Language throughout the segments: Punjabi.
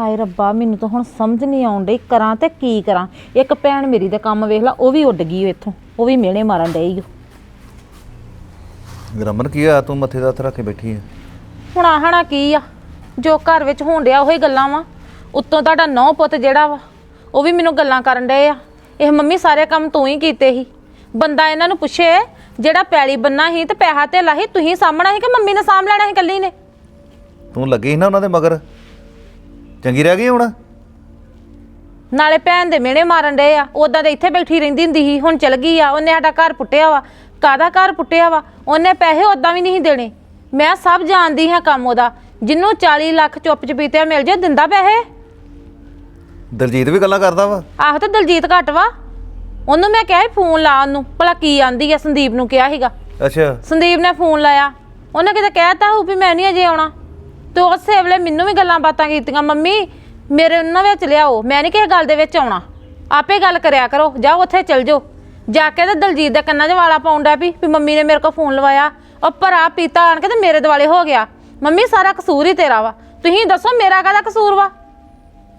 ਹਾਏ ਰੱਬਾ ਮੈਨੂੰ ਤਾਂ ਹੁਣ ਸਮਝ ਨਹੀਂ ਆਉਣ ਡਈ ਕਰਾਂ ਤੇ ਕੀ ਕਰਾਂ। ਇੱਕ ਭੈਣ ਮੇਰੀ ਦੇ ਕੰਮ ਵੇਖ ਲਾ ਉਹ ਵੀ ਉੱਡ ਗਈ ਇੱਥੋਂ। ਉਹ ਵੀ ਮਿਹਣੇ ਮਾਰਨ ਡਈ ਓ। ਰਮਨ ਕੀ ਆ ਤੂੰ ਮੱਥੇ ਦਾ ਹੱਥ ਰੱਖ ਕੇ ਬੈਠੀ ਆ। ਹੁਣ ਆਹਣਾ ਕੀ ਆ? ਜੋ ਘਰ ਵਿੱਚ ਹੋਣ ਡਿਆ ਉਹੀ ਗੱਲਾਂ ਵਾ। ਉੱਤੋਂ ਤੁਹਾਡਾ ਨੌ ਪੁੱਤ ਜਿਹੜਾ ਵਾ ਉਹ ਵੀ ਮੈਨੂੰ ਗੱਲਾਂ ਕਰਨ ਡਏ ਆ। ਇਹ ਮੰਮੀ ਸਾਰੇ ਕੰਮ ਤੂੰ ਹੀ ਕੀਤੇ ਸੀ। ਬੰਦਾ ਇਹਨਾਂ ਨੂੰ ਪੁੱਛੇ ਜਿਹੜਾ ਪੈਲੀ ਬੰਨਾ ਸੀ ਤੇ ਪੈਸਾ ਤੇ ਲਾਹੀ ਤੁਸੀਂ ਸਾਹਮਣਾ ਸੀ ਕਿ ਮੰਮੀ ਨੇ ਸਾਂਭ ਲੈਣਾ ਸੀ ਕੱਲੀ ਨੇ? ਤੂੰ ਲੱਗੀ ਸੀ ਨਾ ਉਹਨਾਂ ਦੇ ਮਗਰ? ਚੰਗੀ ਰਹਿ ਗਈ ਹੁਣ? ਨਾਲੇ ਭੈਣ ਦੇ ਮਿਹਣੇ ਮਾਰਨ ਡਏ ਆ ਉਦਾਂ ਤੇ ਇੱਥੇ ਬੈਠੀ ਰਹਿੰਦੀ ਹੁੰਦੀ ਸੀ ਹੁਣ ਚਲ ਗਈ ਆ ਉਹਨੇ ਸਾਡਾ ਘਰ ਪੁੱਟਿਆ ਵਾ। ਕਾਦਾ ਘਰ ਪੁੱਟਿਆ ਵਾ? ਉਹਨੇ ਪੈਸੇ ਉਦਾਂ ਵੀ ਨਹੀਂ ਦੇਣੇ। ਮੈਂ ਸਭ ਜਾਣਦੀ ਹਾਂ ਕੰਮ ਉਹਦਾ। ਜਿੰਨੂੰ 40 ਲੱਖ ਚੁੱਪ ਚਪੀਤੇ ਮਿਲ ਜੇ ਦਿੰਦਾ ਪੈਸੇ? ਦਲਜੀਤ ਵੀ ਗੱਲਾਂ ਕਰਦਾ ਵਾ। ਆਹੋ ਤੇ ਦਲਜੀਤ ਘੱਟ ਵਾ। ਉਹਨੂੰ ਮੈਂ ਕਿਹਾ ਸੀ ਫੋਨ ਲਾ ਉਹਨੂੰ। ਭਲਾ ਕੀ ਆਂਦੀ ਆ ਸੰਦੀਪ ਨੂੰ ਕਿਹਾ ਸੀਗਾ। ਅੱਛਾ। ਸੰਦੀਪ ਨੇ ਫੋਨ ਲਾਇਆ। ਉਹਨੇ ਕਿਤੇ ਕਹਿਤਾ ਹੋਊ ਵੀ ਮੈਂ ਨਹੀਂ ਅਜੇ ਆਉਣਾ। ਤੇ ਉਸੇ ਵੇਲੇ ਮੈਨੂੰ ਵੀ ਗੱਲਾਂ ਬਾਤਾਂ ਕੀਤੀਆਂ ਮੰਮੀ। ਮੇਰੇ ਉਹਨਾਂ ਵਿੱਚ ਲਿਆਓ। ਮੈਂ ਨਹੀਂ ਕਿਸੇ ਗੱਲ ਦੇ ਵਿੱਚ ਆਉਣਾ। ਆਪੇ ਗੱਲ ਕਰਿਆ ਕਰੋ। ਜਾਓ ਉੱਥੇ ਚਲ ਜਾਓ। ਜਾ ਕੇ ਤੇ ਦਲਜੀਤ ਦੇ ਕੰਨਾਂ 'ਚ ਵਾਲਾ ਪਾਉਂਦਾ ਵੀ ਵੀ ਮੰਮੀ ਨੇ ਮੇਰੇ ਕੋਲ ਫੋਨ ਲਵਾਇਆ। ਉਹ ਭਰਾ ਪੀਤਾ ਆਣ ਕੇ ਤੇ ਮੇਰੇ ਦਿਵਾਲੇ ਹੋ ਗਿਆ। ਮੰਮੀ ਸਾਰਾ ਕਸੂਰ ਹੀ ਤੇਰਾ ਵਾ। ਤੁਸੀਂ ਦੱਸੋ ਮੇਰਾ ਕਾਹਦਾ ਕਸੂਰ ਵਾ?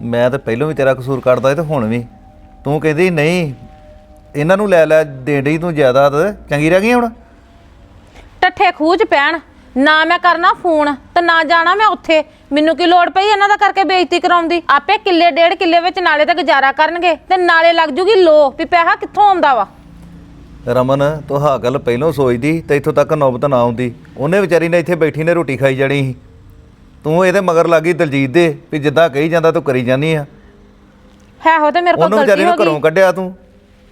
ਮੈਂ ਤਾਂ ਪਹਿਲਾਂ ਵੀ ਤੇਰਾ ਕਸੂਰ ਕੱਢਦਾ ਸੀ ਤੇ ਹੁਣ ਵੀ। ਤੂੰ ਕਹਿੰਦੀ ਨਹੀਂ ਇਹਨਾਂ ਨੂੰ ਲੈ ਲੈ ਦੇ ਡਈ ਤੂੰ ਜਾਇਦਾਦ। ਚੰਗੀ ਰਹਿ ਗਈ ਹੁਣ? ਟੱਠੇ ਖੂਹ 'ਚ ਪੈਣ। ਨਾ ਮੈਂ ਕਰਨਾ ਫੋਨ ਤੇ ਨਾ ਜਾਣਾ ਮੈਂ ਉੱਥੇ। ਮੈਨੂੰ ਕੀ ਲੋੜ ਪਈ ਇਹਨਾਂ ਦਾ ਕਰਕੇ ਬੇਇੱਜ਼ਤੀ ਕਰਾਉਂਦੀ ਆਪੇ ਕਿੱਲੇ ਡੇਢ ਕਿੱਲੇ ਵਿੱਚ ਨਾਲੇ ਤਾਂ ਗੁਜ਼ਾਰਾ ਕਰਨਗੇ ਤੇ ਨਾਲੇ ਲੱਗ ਜੂਗੀ ਲੋ ਵੀ ਪੈਸਾ ਕਿੱਥੋਂ ਆਉਂਦਾ ਵਾ। ਰਮਨ ਤੂੰ ਹਾਂ ਗੱਲ ਪਹਿਲਾਂ ਸੋਚਦੀ ਤੇ ਇੱਥੋਂ ਤੱਕ ਨੌਬਤ ਨਾ ਆਉਂਦੀ। ਉਹਨੇ ਵਿਚਾਰੀ ਨੇ ਇੱਥੇ ਬੈਠੀ ਨੇ ਰੋਟੀ ਖਾਈ ਜਾਣੀ ਸੀ। ਤੂੰ ਇਹਦੇ ਮਗਰ ਲੱਗੀ ਦਲਜੀਤ ਦੇ ਵੀ ਜਿੱਦਾਂ ਕਹੀ ਜਾਂਦਾ ਤੂੰ ਕਰੀ ਜਾਂਦੀ ਆ। ਹੈ ਹੋ ਤੇ ਮੇਰੇ ਕੋਲ ਉਹਨੂੰ ਗਲਤੀ ਵਿਚਾਰੀ ਹੋ ਨੂੰ ਘਰੋਂ ਗਈ ਕੱਢਿਆ ਤੂੰ।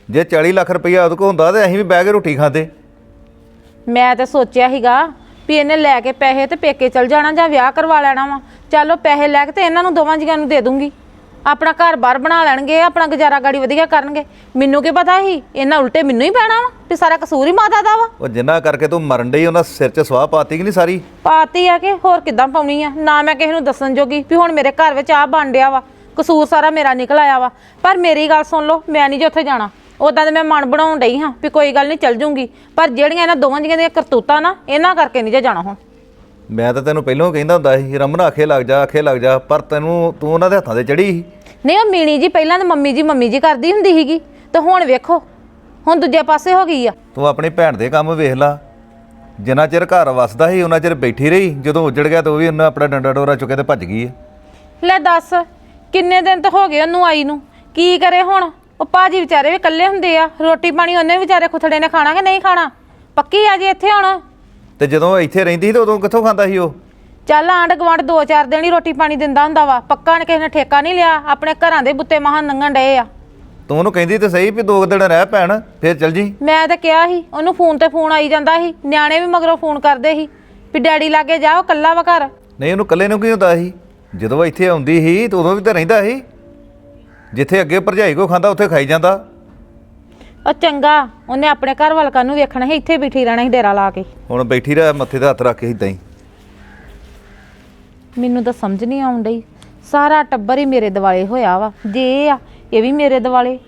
ਜੇ 40 ਲੱਖ ਰੁਪਈਆ ਉਹਦੇ ਕੋਲ ਹੁੰਦਾ ਤੇ ਅਸੀਂ ਵੀ ਬਹਿ ਕੇ ਰੋਟੀ ਖਾਂਦੇ। ਮੈਂ ਤਾਂ ਸੋਚਿਆ ਸੀਗਾ ਵੀ ਇਹਨੇ ਲੈ ਕੇ ਪੈਸੇ ਤੇ ਪੇਕੇ ਚਲ ਜਾਣਾ ਜਾਂ ਵਿਆਹ ਕਰਵਾ ਲੈਣਾ ਵਾ। ਚਲੋ ਪੈਸੇ ਲੈ ਕੇ ਤੇ ਇਹਨਾਂ ਨੂੰ ਦੋਵਾਂ ਜੀਆਂ ਨੂੰ ਦੇ ਦੂੰਗੀ। ਆਪਣਾ ਘਰ-ਬਾਰ ਬਣਾ ਲੈਣਗੇ ਆਪਣਾ ਗੁਜ਼ਾਰਾ ਗਾੜੀ ਵਧੀਆ ਕਰਨਗੇ। ਮੈਨੂੰ ਕੀ ਪਤਾ ਸੀ? ਇਹਨਾਂ ਉਲਟੇ ਮੈਨੂੰ ਹੀ ਪੈਣਾ ਵਾ ਵੀ ਸਾਰਾ ਕਸੂਰ ਹੀ ਮਾਤਾ ਦਾ ਵਾ। ਉਹ ਜਿੰਨਾ ਕਰਕੇ ਤੂੰ ਮਰਨ ਡਈ ਉਹਨਾਂ ਸਿਰ 'ਚ ਸਵਾਹ ਪਾਤੀ ਕਿ ਨਹੀਂ ਸਾਰੀ? ਪਾਤੀ ਆ ਕਿ ਹੋਰ ਕਿੱਦਾਂ ਪਾਉਣੀ ਆ? ਨਾ ਮੈਂ ਕਿਸੇ ਨੂੰ ਦੱਸਣ ਜੋਗੀ ਵੀ ਹੁਣ ਮੇਰੇ ਘਰ ਵਿੱਚ ਆ ਬਣ ਡਿਆ ਵਾ। ਕਸੂਰ ਸਾਰਾ ਮੇਰਾ ਨਿਕਲ ਆਇਆ ਵਾ। ਪਰ ਮੇਰੀ ਗੱਲ ਸੁਣ ਲਓ ਮੈਂ ਨਹੀਂ ਜੇ ਉੱਥੇ ਜਾਣਾ। ਉਦਾਂ ਤੇ ਮੈਂ ਮਨ ਬਣਾਉਣ ਡਈ ਹਾਂ ਵੀ ਕੋਈ ਗੱਲ ਨਹੀਂ ਚੱਲ ਜੂੰਗੀ। ਪਰ ਜਿਹੜੀਆਂ ਇਹਨਾਂ ਦੋਵਾਂ ਜੀਆਂ ਦੀਆਂ ਕਰਤੂਤਾਂ ਨਾ ਇਹਨਾਂ ਕਰਕੇ ਨਹੀਂ ਜੇ ਜਾਣਾ ਹੁਣ। ਮੈਂ ਤਾਂ ਤੈਨੂੰ ਪਹਿਲਾਂ ਕਹਿੰਦਾ ਹੁੰਦਾ ਸੀ ਰਮਨ ਆਖੇ ਲੱਗ ਜਾ ਆਖੇ ਲੱਗ ਜਾ ਪਰ ਤੈਨੂੰ ਤੂੰ ਉਹਨਾਂ ਦੇ ਹੱਥਾਂ ਤੇ ਚੜੀ ਸੀ। ਨਹੀਂ ਉਹ ਮੀਣੀ ਜੀ ਪਹਿਲਾਂ ਤਾਂ ਮੰਮੀ ਜੀ ਮੰਮੀ ਜੀ ਕਰਦੀ ਹੁੰਦੀ ਸੀਗੀ। ਤੇ ਹੁਣ ਵੇਖੋ ਹੁਣ ਦੂਜੇ ਪਾਸੇ ਹੋ ਗਈ ਆ। ਤੂੰ ਆਪਣੀ ਭੈਣ ਦੇ ਕੰਮ ਵੇਖ ਲਾ। ਜਿੰਨਾ ਚਿਰ ਘਰ ਵਸਦਾ ਸੀ ਉਹਨਾਂ ਚਿਰ ਬੈਠੀ ਰਹੀ। ਜਦੋਂ ਉੱਜੜ ਗਿਆ ਤਾਂ ਉਹ ਵੀ ਉਹਨਾਂ ਆਪਣਾ ਡੰਡਾ ਡੋਰਾ ਚੁੱਕੇ ਤੇ ਭੱਜ ਗਈ ਹੈ ਲੈ ਦੱਸ ਕਿੰਨੇ ਦਿਨ ਤਾਂ ਹੋ ਗਏ ਉਹਨੂੰ ਆਈ ਨੂੰ? ਕੀ ਕਰੇ ਹੁਣ? ਉਹ ਭਾਜੀ ਵਿਚਾਰੇ ਵੀ ਇਕੱਲੇ ਹੁੰਦੇ ਆ ਰੋਟੀ ਪਾਣੀ ਉਹਨੇ ਵਿਚਾਰੇ ਖੁਥੜੇ ਨੇ ਖਾਣਾ ਕਿ ਨਹੀਂ ਖਾਣਾ? ਪੱਕੀ ਆ ਜੀ ਇੱਥੇ ਹੁਣ? ਤੇ ਜਦੋਂ ਇੱਥੇ ਰਹਿੰਦੀ ਸੀ ਤੇ ਉਦੋਂ ਕਿੱਥੋਂ ਖਾਂਦਾ ਸੀ ਉਹ? ਚੱਲ ਆਂਢ ਗੁਆਂਢ ਦੋ ਚਾਰ ਦਿਨ ਹੀ ਰੋਟੀ ਪਾਣੀ ਦਿੰਦਾ ਹੁੰਦਾ ਵਾ ਪੱਕਾ ਨੇ ਕਿਸੇ ਨੇ ਠੇਕਾ ਨਹੀਂ ਲਿਆ ਆਪਣੇ ਘਰਾਂ ਦੇ ਬੁੱਤੇ ਮਹਾਂ ਨੰਗਣ ਡਏ ਆ। ਤੂੰ ਉਹਨੂੰ ਕਹਿੰਦੀ ਤੇ ਸਹੀ ਵੀ ਦੋ ਕੁ ਦਿਨ ਰਹਿ ਭੈਣ ਫੇਰ ਚੱਲ ਜੀ। ਮੈਂ ਤਾਂ ਕਿਹਾ ਸੀ ਉਹਨੂੰ ਫੋਨ ਤੇ ਫੋਨ ਆਈ ਜਾਂਦਾ ਸੀ ਨਿਆਣੇ ਵੀ ਮਗਰੋਂ ਫੋਨ ਕਰਦੇ ਸੀ ਵੀ ਡੈਡੀ ਲਾਗੇ ਜਾਓ ਕੱਲਾ ਵਾ ਘਰ। ਨਹੀਂ ਉਹਨੂੰ ਇਕੱਲੇ ਨੂੰ ਕੀ ਹੁੰਦਾ ਸੀ? ਜਦੋਂ ਉਹ ਇੱਥੇ ਆਉਂਦੀ ਸੀ ਤੇ ਉਦੋਂ ਵੀ ਤਾਂ ਰਹਿੰਦਾ ਸੀ। ਜਿੱਥੇ ਅੱਗੇ ਭਰਜਾਈ ਕੋ ਖਾਂਦਾ ਉੱਥੇ ਖਾਈ ਜਾਂਦਾ। ਉਹ ਚੰਗਾ ਉਹਨੇ ਆਪਣੇ ਘਰ ਵੱਲ ਕਾਨੂੰ ਵੇਖਣਾ ਸੀ? ਇੱਥੇ ਬਿਠੀ ਰਹਿਣਾ ਸੀ ਡੇਰਾ ਲਾ ਕੇ। ਹੁਣ ਬੈਠੀ ਰਹਿ ਮੱਥੇ ਤੇ ਹੱਥ ਰੱਖ ਕੇ ਇਦਾਂ ਹੀ। ਮੈਨੂੰ ਤਾਂ ਸਮਝ ਨਹੀਂ ਆਉਣ ਡਈ। ਸਾਰਾ ਟੱਬਰ ਹੀ ਮੇਰੇ ਦਿਵਾਲੇ ਹੋਇਆ ਵਾ। ਜੇ ਇਹ ਆ ਇਹ ਵੀ ਮੇਰੇ ਦਿਵਾਲੇ।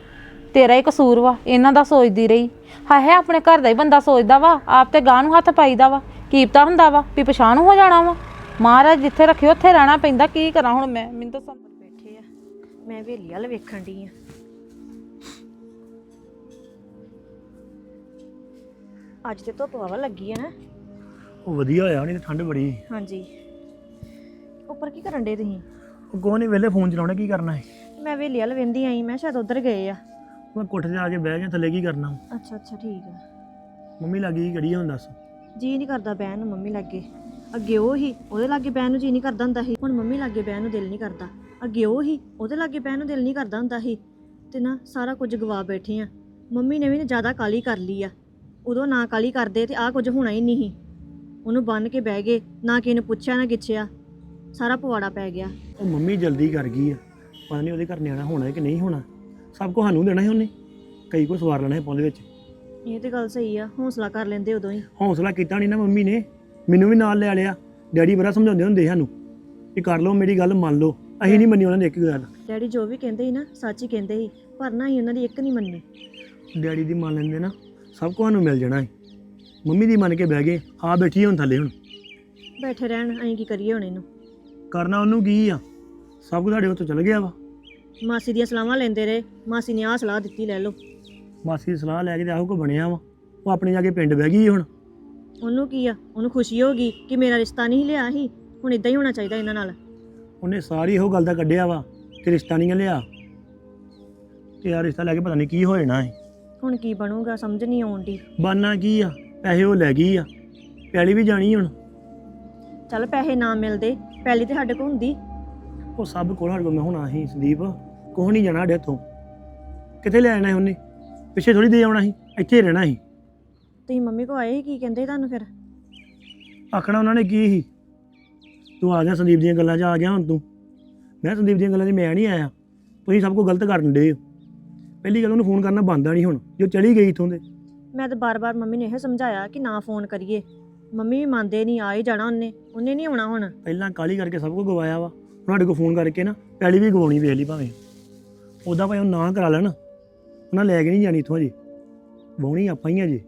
ਤੇਰਾ ਹੀ ਕਸੂਰ ਵਾ ਇਹਨਾਂ ਦਾ ਸੋਚਦੀ ਰਹੀ। ਹਾਏ ਹਾਏ ਆਪਣੇ ਘਰ ਦਾ ਹੀ ਬੰਦਾ ਸੋਚਦਾ ਵਾ ਆਪ ਤੇ ਗਾਂ ਨੂੰ ਹੱਥ ਪਾਈਦਾ ਵਾ। ਕੀਪਤਾ ਹੁੰਦਾ ਵਾ ਵੀ ਪਛਾਣ ਹੋ ਜਾਣਾ ਵਾ। ਮਹਾਰਾਜ ਜਿੱਥੇ ਰੱਖਿਓ ਉੱਥੇ ਰਹਿਣਾ ਪੈਂਦਾ। ਕੀ ਕਰਾਂ ਹੁਣ ਮੈਂ? ਮੈਨੂੰ ਤਾਂ ਸਮਝ ਮੈਂ ਵੇਲੀ ਵਾਲ ਵੇਖਣ ਦੀ ਆ। ਅੱਜ ਤੇ ਧੁੱਪ ਵਾਵਾ ਲੱਗੀ ਆ ਨਾ। ਉਹ ਵਧੀਆ ਹੋਇਆ ਨਹੀਂ ਠੰਡ ਬੜੀ। ਹਾਂਜੀ। ਉੱਪਰ ਕੀ ਕਰਨ ਡੇ ਤੁਸੀਂ? ਉਹ ਕੋਹ ਨੇ ਵੇਲੇ ਫੋਨ ਚਲਾਉਣਾ ਕੀ ਕਰਨਾ ਹੈ? ਮੈਂ ਵੇਲੀ ਵਾਲ ਵੇਂਦੀ ਆਈ ਮੈਂ ਸ਼ਾਇਦ ਉਧਰ ਗਏ ਆ। ਮੈਂ ਕੋਠੇ ਤੇ ਆ ਕੇ ਬਹਿ ਗਿਆ ਥੱਲੇ ਕੀ ਕਰਨਾ ਅੱਛਾ ਅੱਛਾ ਠੀਕ ਆ। ਮੰਮੀ ਲੱਗੀ ਕੀ ਕੜੀ ਹੁਣ ਦੱਸ? ਜੀ ਨਹੀਂ ਕਰਦਾ ਬਹਿਣ ਨੂੰ ਮੰਮੀ ਲੱਗੇ। ਅੱਗੇ ਉਹ ਹੀ ਉਹਦੇ ਲਾਗੇ ਬਹਿਣ ਨੂੰ ਜੀ ਨਹੀਂ ਕਰਦਾ ਹੁੰਦਾ ਸੀ। ਹੁਣ ਮੰਮੀ ਲਾਗੇ ਬਹਿਣ ਨੂੰ ਦਿਲ ਨਹੀਂ ਕਰਦਾ। ਅੱਗੇ ਉਹ ਹੀ ਉਹਦੇ ਲਾਗੇ ਬਹਿਣ ਨੂੰ ਦਿਲ ਨਹੀਂ ਕਰਦਾ ਹੁੰਦਾ ਸੀ। ਤੇ ਨਾ ਸਾਰਾ ਕੁਝ ਗਵਾ ਬੈਠੇ ਆ। ਮੰਮੀ ਨੇ ਵੀ ਨਾ ਜ਼ਿਆਦਾ ਕਾਲੀ ਕਰ ਲਈ ਆ। ਉਦੋਂ ਨਾ ਕਾਲੀ ਕਰਦੇ ਤੇ ਆਹ ਕੁਝ ਹੋਣਾ ਹੀ ਨਹੀਂ ਸੀ। ਉਹਨੂੰ ਬੰਨ ਕੇ ਬਹਿ ਗਏ ਨਾ ਕਿਸੇ ਨੂੰ ਪੁੱਛਿਆ ਨਾ ਗਿੱਛਿਆ ਸਾਰਾ ਪਵਾੜਾ ਪੈ ਗਿਆ। ਉਹ ਮੰਮੀ ਜਲਦੀ ਕਰ ਗਈ ਆ। ਪਤਾ ਨਹੀਂ ਉਹਦੇ ਘਰ ਨਿਆਣਾ ਹੋਣਾ ਹੈ ਕਿ ਨਹੀਂ ਹੋਣਾ। ਸਭ ਕੁਝ ਸਾਨੂੰ ਦੇਣਾ ਹੈ ਉਹਨੇ। ਕਈ ਕੋ ਸਵਾਰ ਲੈਣਾ ਹੈ ਪੌਂਦੇ ਵਿੱਚ। ਇਹ ਤੇ ਗੱਲ ਸਹੀ ਆ ਹੌਸਲਾ ਕਰ ਲੈਂਦੇ ਉਦੋਂ ਹੀ। ਹੌਸਲਾ ਕੀਤਾ ਨਹੀਂ ਨਾ ਮੰਮੀ ਨੇ। ਮੈਨੂੰ ਵੀ ਨਾਲ ਲੈ ਲਿਆ। ਡੈਡੀ ਬੜਾ ਸਮਝਾਉਂਦੇ ਹੁੰਦੇ ਸਾਨੂੰ ਕਿ ਕਰ ਲਓ ਮੇਰੀ ਗੱਲ ਮੰਨ ਲਓ। ਅਸੀਂ ਨਹੀਂ ਮੰਨੀ ਉਹਨਾਂ ਦੀ ਇੱਕ ਗੱਲ। ਡੈਡੀ ਜੋ ਵੀ ਕਹਿੰਦੇ ਸੀ ਨਾ ਸੱਚ ਹੀ ਕਹਿੰਦੇ ਸੀ ਪਰ ਨਾ ਹੀ ਉਹਨਾਂ ਦੀ ਇੱਕ ਨਹੀਂ ਮੰਨੀ। ਡੈਡੀ ਦੀ ਮੰਨ ਲੈਂਦੇ ਨਾ ਸਭ ਕੁਝ ਸਾਨੂੰ ਮਿਲ ਜਾਣਾ ਹੈ ਮੰਮੀ ਦੀ ਮੰਨ ਕੇ ਬਹਿ ਗਏ ਆ ਬੈਠੀ ਹੁਣ ਥੱਲੇ ਹੁਣ। ਬੈਠੇ ਰਹਿਣ ਅਸੀਂ ਕੀ ਕਰੀਏ ਹੁਣ ਇਹਨੂੰ? ਕਰਨਾ ਉਹਨੂੰ ਕੀ ਆ? ਸਭ ਕੁਝ ਸਾਡੇ ਉੱਤੋਂ ਚਲ ਗਿਆ ਵਾ। ਮਾਸੀ ਦੀਆਂ ਸਲਾਹਾਂ ਲੈਂਦੇ ਰਹੇ ਮਾਸੀ ਨੇ ਆਹ ਸਲਾਹ ਦਿੱਤੀ ਲੈ ਲਓ। ਮਾਸੀ ਦੀ ਸਲਾਹ ਲੈ ਕੇ ਤੇ ਆਹੋ ਕੋ ਬਣਿਆ ਵਾ। ਉਹ ਆਪਣੇ ਜਾ ਕੇ ਪਿੰਡ ਬਹਿ ਗਈ ਹੁਣ। ਉਹਨੂੰ ਕੀ ਆ? ਉਹਨੂੰ ਖੁਸ਼ੀ ਹੋ ਗਈ ਕਿ ਮੇਰਾ ਰਿਸ਼ਤਾ ਨਹੀਂ ਲਿਆ ਸੀ। ਹੁਣ ਇਦਾਂ ਹੀ ਹੋਣਾ ਚਾਹੀਦਾ ਇਹਨਾਂ ਨਾਲ। ਉਹਨੇ ਸਾਰੀ ਇਹੋ ਗੱਲ ਦਾ ਕੱਢਿਆ ਵਾ ਕਿ ਰਿਸ਼ਤਾ ਨਹੀਂ ਲਿਆ। ਤੇ ਆ ਰਿਸ਼ਤਾ ਲੈ ਕੇ ਪਤਾ ਨਹੀਂ ਕੀ ਹੋ ਜਾਣਾ ਹੈ ਹੁਣ ਕੀ ਬਣੂਗਾ ਸਮਝ ਨਹੀਂ ਆਉਂਦੀ। ਬਾਨਾ ਕੀ ਆ? ਪੈਸੇ ਉਹ ਲੈ ਗਈ ਆ। ਪੈਲੀ ਵੀ ਜਾਣੀ ਹੁਣ। ਚੱਲ ਪੈਸੇ ਨਾ ਮਿਲਦੇ ਪਹਿਲੀ ਤੇ ਸਾਡੇ ਕੋਲ ਹੁੰਦੀ। ਉਹ ਸਭ ਕੋਲ ਸਾਡੇ ਕੋਲ ਮੈਂ ਹੁਣ ਆਹੀ ਸੰਦੀਪ ਕੋਹ ਨਹੀਂ ਜਾਣਾ ਸਾਡੇ ਤੋਂ ਕਿੱਥੇ ਲੈ ਆਣਾ ਉਹਨੇ? ਪਿੱਛੇ ਥੋੜੀ ਦੇ ਆਉਣਾ ਸੀ ਇੱਥੇ ਹੀ ਰਹਿਣਾ ਸੀ। ਤੁਸੀਂ ਮੰਮੀ ਕੋ ਆਏ ਸੀ ਕੀ ਕਹਿੰਦੇ ਤੁਹਾਨੂੰ ਫਿਰ? ਆਖਣਾ ਉਹਨਾਂ ਨੇ ਕੀ ਸੀ? ਤੂੰ ਆ ਗਿਆ ਸੰਦੀਪ ਦੀਆਂ ਗੱਲਾਂ 'ਚ ਆ ਗਿਆ ਹੁਣ ਤੂੰ। ਮੈਂ ਸੰਦੀਪ ਦੀਆਂ ਗੱਲਾਂ 'ਚ ਮੈਂ ਨਹੀਂ ਆਇਆ। ਤੁਸੀਂ ਸਭ ਕੁਝ ਗਲਤ ਕਰਨ ਦੇ ਹੋ। ਪਹਿਲੀ ਗੱਲ ਉਹਨੂੰ ਫੋਨ ਕਰਨਾ ਬੰਦ ਆ ਨਹੀਂ ਹੁਣ ਜੋ ਚਲੀ ਗਈ ਇਥੋਂ ਦੇ ਮੈਂ ਤਾਂ ਬਾਰ-ਬਾਰ ਮੰਮੀ ਨੇ ਇਹ ਸਮਝਾਇਆ ਕਿ ਨਾ ਫੋਨ ਕਰੀਏ। ਮੰਮੀ ਵੀ ਮੰਨਦੇ ਨਹੀਂ ਆ ਹੀ ਜਾਣਾ ਉਹਨੇ। ਉਹਨੇ ਨਹੀਂ ਆਉਣਾ ਹੁਣ। ਪਹਿਲਾਂ ਕਾਲੀ ਕਰਕੇ ਸਭ ਕੁਝ ਗਵਾਇਆ ਵਾ। ਸਾਡੇ ਕੋਲ ਫੋਨ ਕਰਕੇ ਨਾ ਪਹਿਲੀ ਵੀ ਗਵਾਉਣੀ ਵੇਖ ਲਈ ਭਾਵੇਂ। ਉਹਦਾ ਭਾਵੇਂ ਉਹ ਨਾ ਕਰਾ ਲੈਣ। ਉਹਨਾਂ ਲੈ ਕੇ ਨਹੀਂ ਜਾਣੀ ਇਥੋਂ ਜੀ ਵਾਉਣੀ ਆਪਾਂ ਹੀ ਆ ਜੀ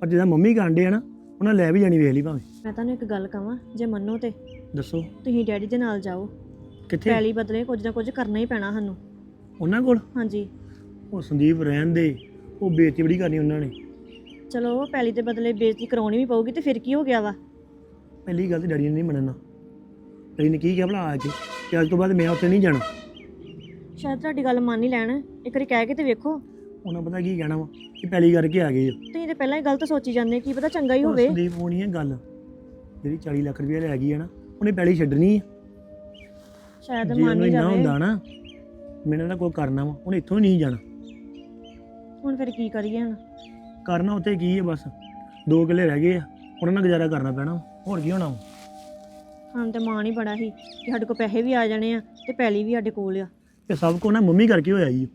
ਪਰ ਜਿਹਦਾ ਮੰਮੀ ਕਾਂਡੇ ਆ ਨਾ ਉਹਨਾਂ ਲੈ ਵੀ ਜਾਣੀ ਵੇਖ ਲਈ ਭਾਵੇਂ। ਮੈਂ ਤੁਹਾਨੂੰ ਇੱਕ ਗੱਲ ਕਹਾਂ ਜੇ ਮੰਨੋ ਤੇ। ਦੱਸੋ। ਤੁਸੀਂ ਡੈਡੀ ਦੇ ਨਾਲ ਜਾਓ। ਕਿੱਥੇ? ਪੈਲੀ ਬਦਲੇ ਕੁਝ ਨਾ ਕੁਝ ਕਰਨਾ ਹੀ ਪੈਣਾ ਸਾਨੂੰ। ਉਹਨਾਂ ਕੋਲ? ਹਾਂਜੀ। ਉਹ ਸੰਦੀਪ ਰਹਿਣ ਦੇ ਉਹ ਬੇਇੱਜ਼ਤੀ ਬੜੀ ਕਰਨੀ ਉਹਨਾਂ ਨੇ। ਚਲੋ ਪੈਲੀ ਦੇ ਬਦਲੇ ਬੇਇੱਜ਼ਤੀ ਕਰਾਉਣੀ ਵੀ ਪਊਗੀ ਤੇ ਫਿਰ ਕੀ ਹੋ ਗਿਆ ਵਾ? ਪਹਿਲੀ ਗੱਲ ਤੇ ਡੈਡੀ ਨੇ ਨਹੀਂ ਮੰਨਣਾ। ਡੈਡੀ ਨੇ ਕੀ ਕਿਹਾ ਭਲਾ ਆ ਕੇ ਕਿ ਅੱਜ ਤੋਂ ਬਾਅਦ ਮੈਂ ਉੱਥੇ ਨਹੀਂ ਜਾਣਾ। ਸ਼ਾਇਦ ਤੁਹਾਡੀ ਗੱਲ ਮੰਨ ਹੀ ਲੈਣ। ਇੱਕ ਵਾਰੀ ਕਹਿ ਕੇ ਤੇ ਵੇਖੋ। ਉਹਨਾਂ ਪਤਾ ਕੀ ਕਹਿਣਾ ਵਾ ਕਿ ਪਹਿਲੀ ਕਰਕੇ ਆ ਗਏ ਤੁਸੀਂ ਤੇ ਪਹਿਲਾਂ ਹੀ ਗਲਤ ਸੋਚੀ ਜਾਂਦੇ ਕੀ ਪਤਾ ਚੰਗਾ ਹੀ ਹੋਵੇ। ਸੰਦੀਪ ਨਹੀਂ ਹੈ ਗੱਲ ਜਿਹੜੀ 40 ਲੱਖ ਰੁਪਏ ਲੈ ਗਈ ਹੈ ਨਾ ਉਹਨੇ ਪਹਿਲੀ ਛੱਡਣੀ ਹੈ ਸ਼ਾਇਦ ਜੇ ਮੰਨ ਉਹਨੂੰ ਹੀ ਇੰਨਾ ਜਾਵੇ। ਹੁੰਦਾ ਨਾ ਮੈਨੂੰ ਤਾਂ ਕੋਈ ਕਰਨਾ ਵਾ ਉਹਨੇ ਇੱਥੋਂ ਹੀ ਨਹੀਂ ਜਾਣਾ। ਹੁਣ ਫਿਰ ਕੀ ਕਰੀਏ ਹੁਣ? ਕਰਨਾ ਉੱਥੇ ਕੀ ਹੈ ਬਸ ਦੋ ਕਿੱਲੇ ਰਹਿ ਗਏ ਆ ਉਹਨਾਂ ਨਾਲ ਗੁਜ਼ਾਰਾ ਕਰਨਾ ਪੈਣਾ ਵਾ। ਹੋਰ ਕੀ ਹੋਣਾ ਵਾ? ਹਾਂ ਤੇ ਮਾਣ ਹੀ ਬੜਾ ਸੀ ਕਿ ਸਾਡੇ ਕੋਲ ਪੈਸੇ ਵੀ ਆ ਜਾਣੇ ਆ ਤੇ ਪੈਲੀ ਵੀ ਸਾਡੇ ਕੋਲ ਆ। ਇਹ ਸਭ ਕੋ ਨਾ ਮੰਮੀ ਕਰਕੇ ਹੋਇਆ ਜੀ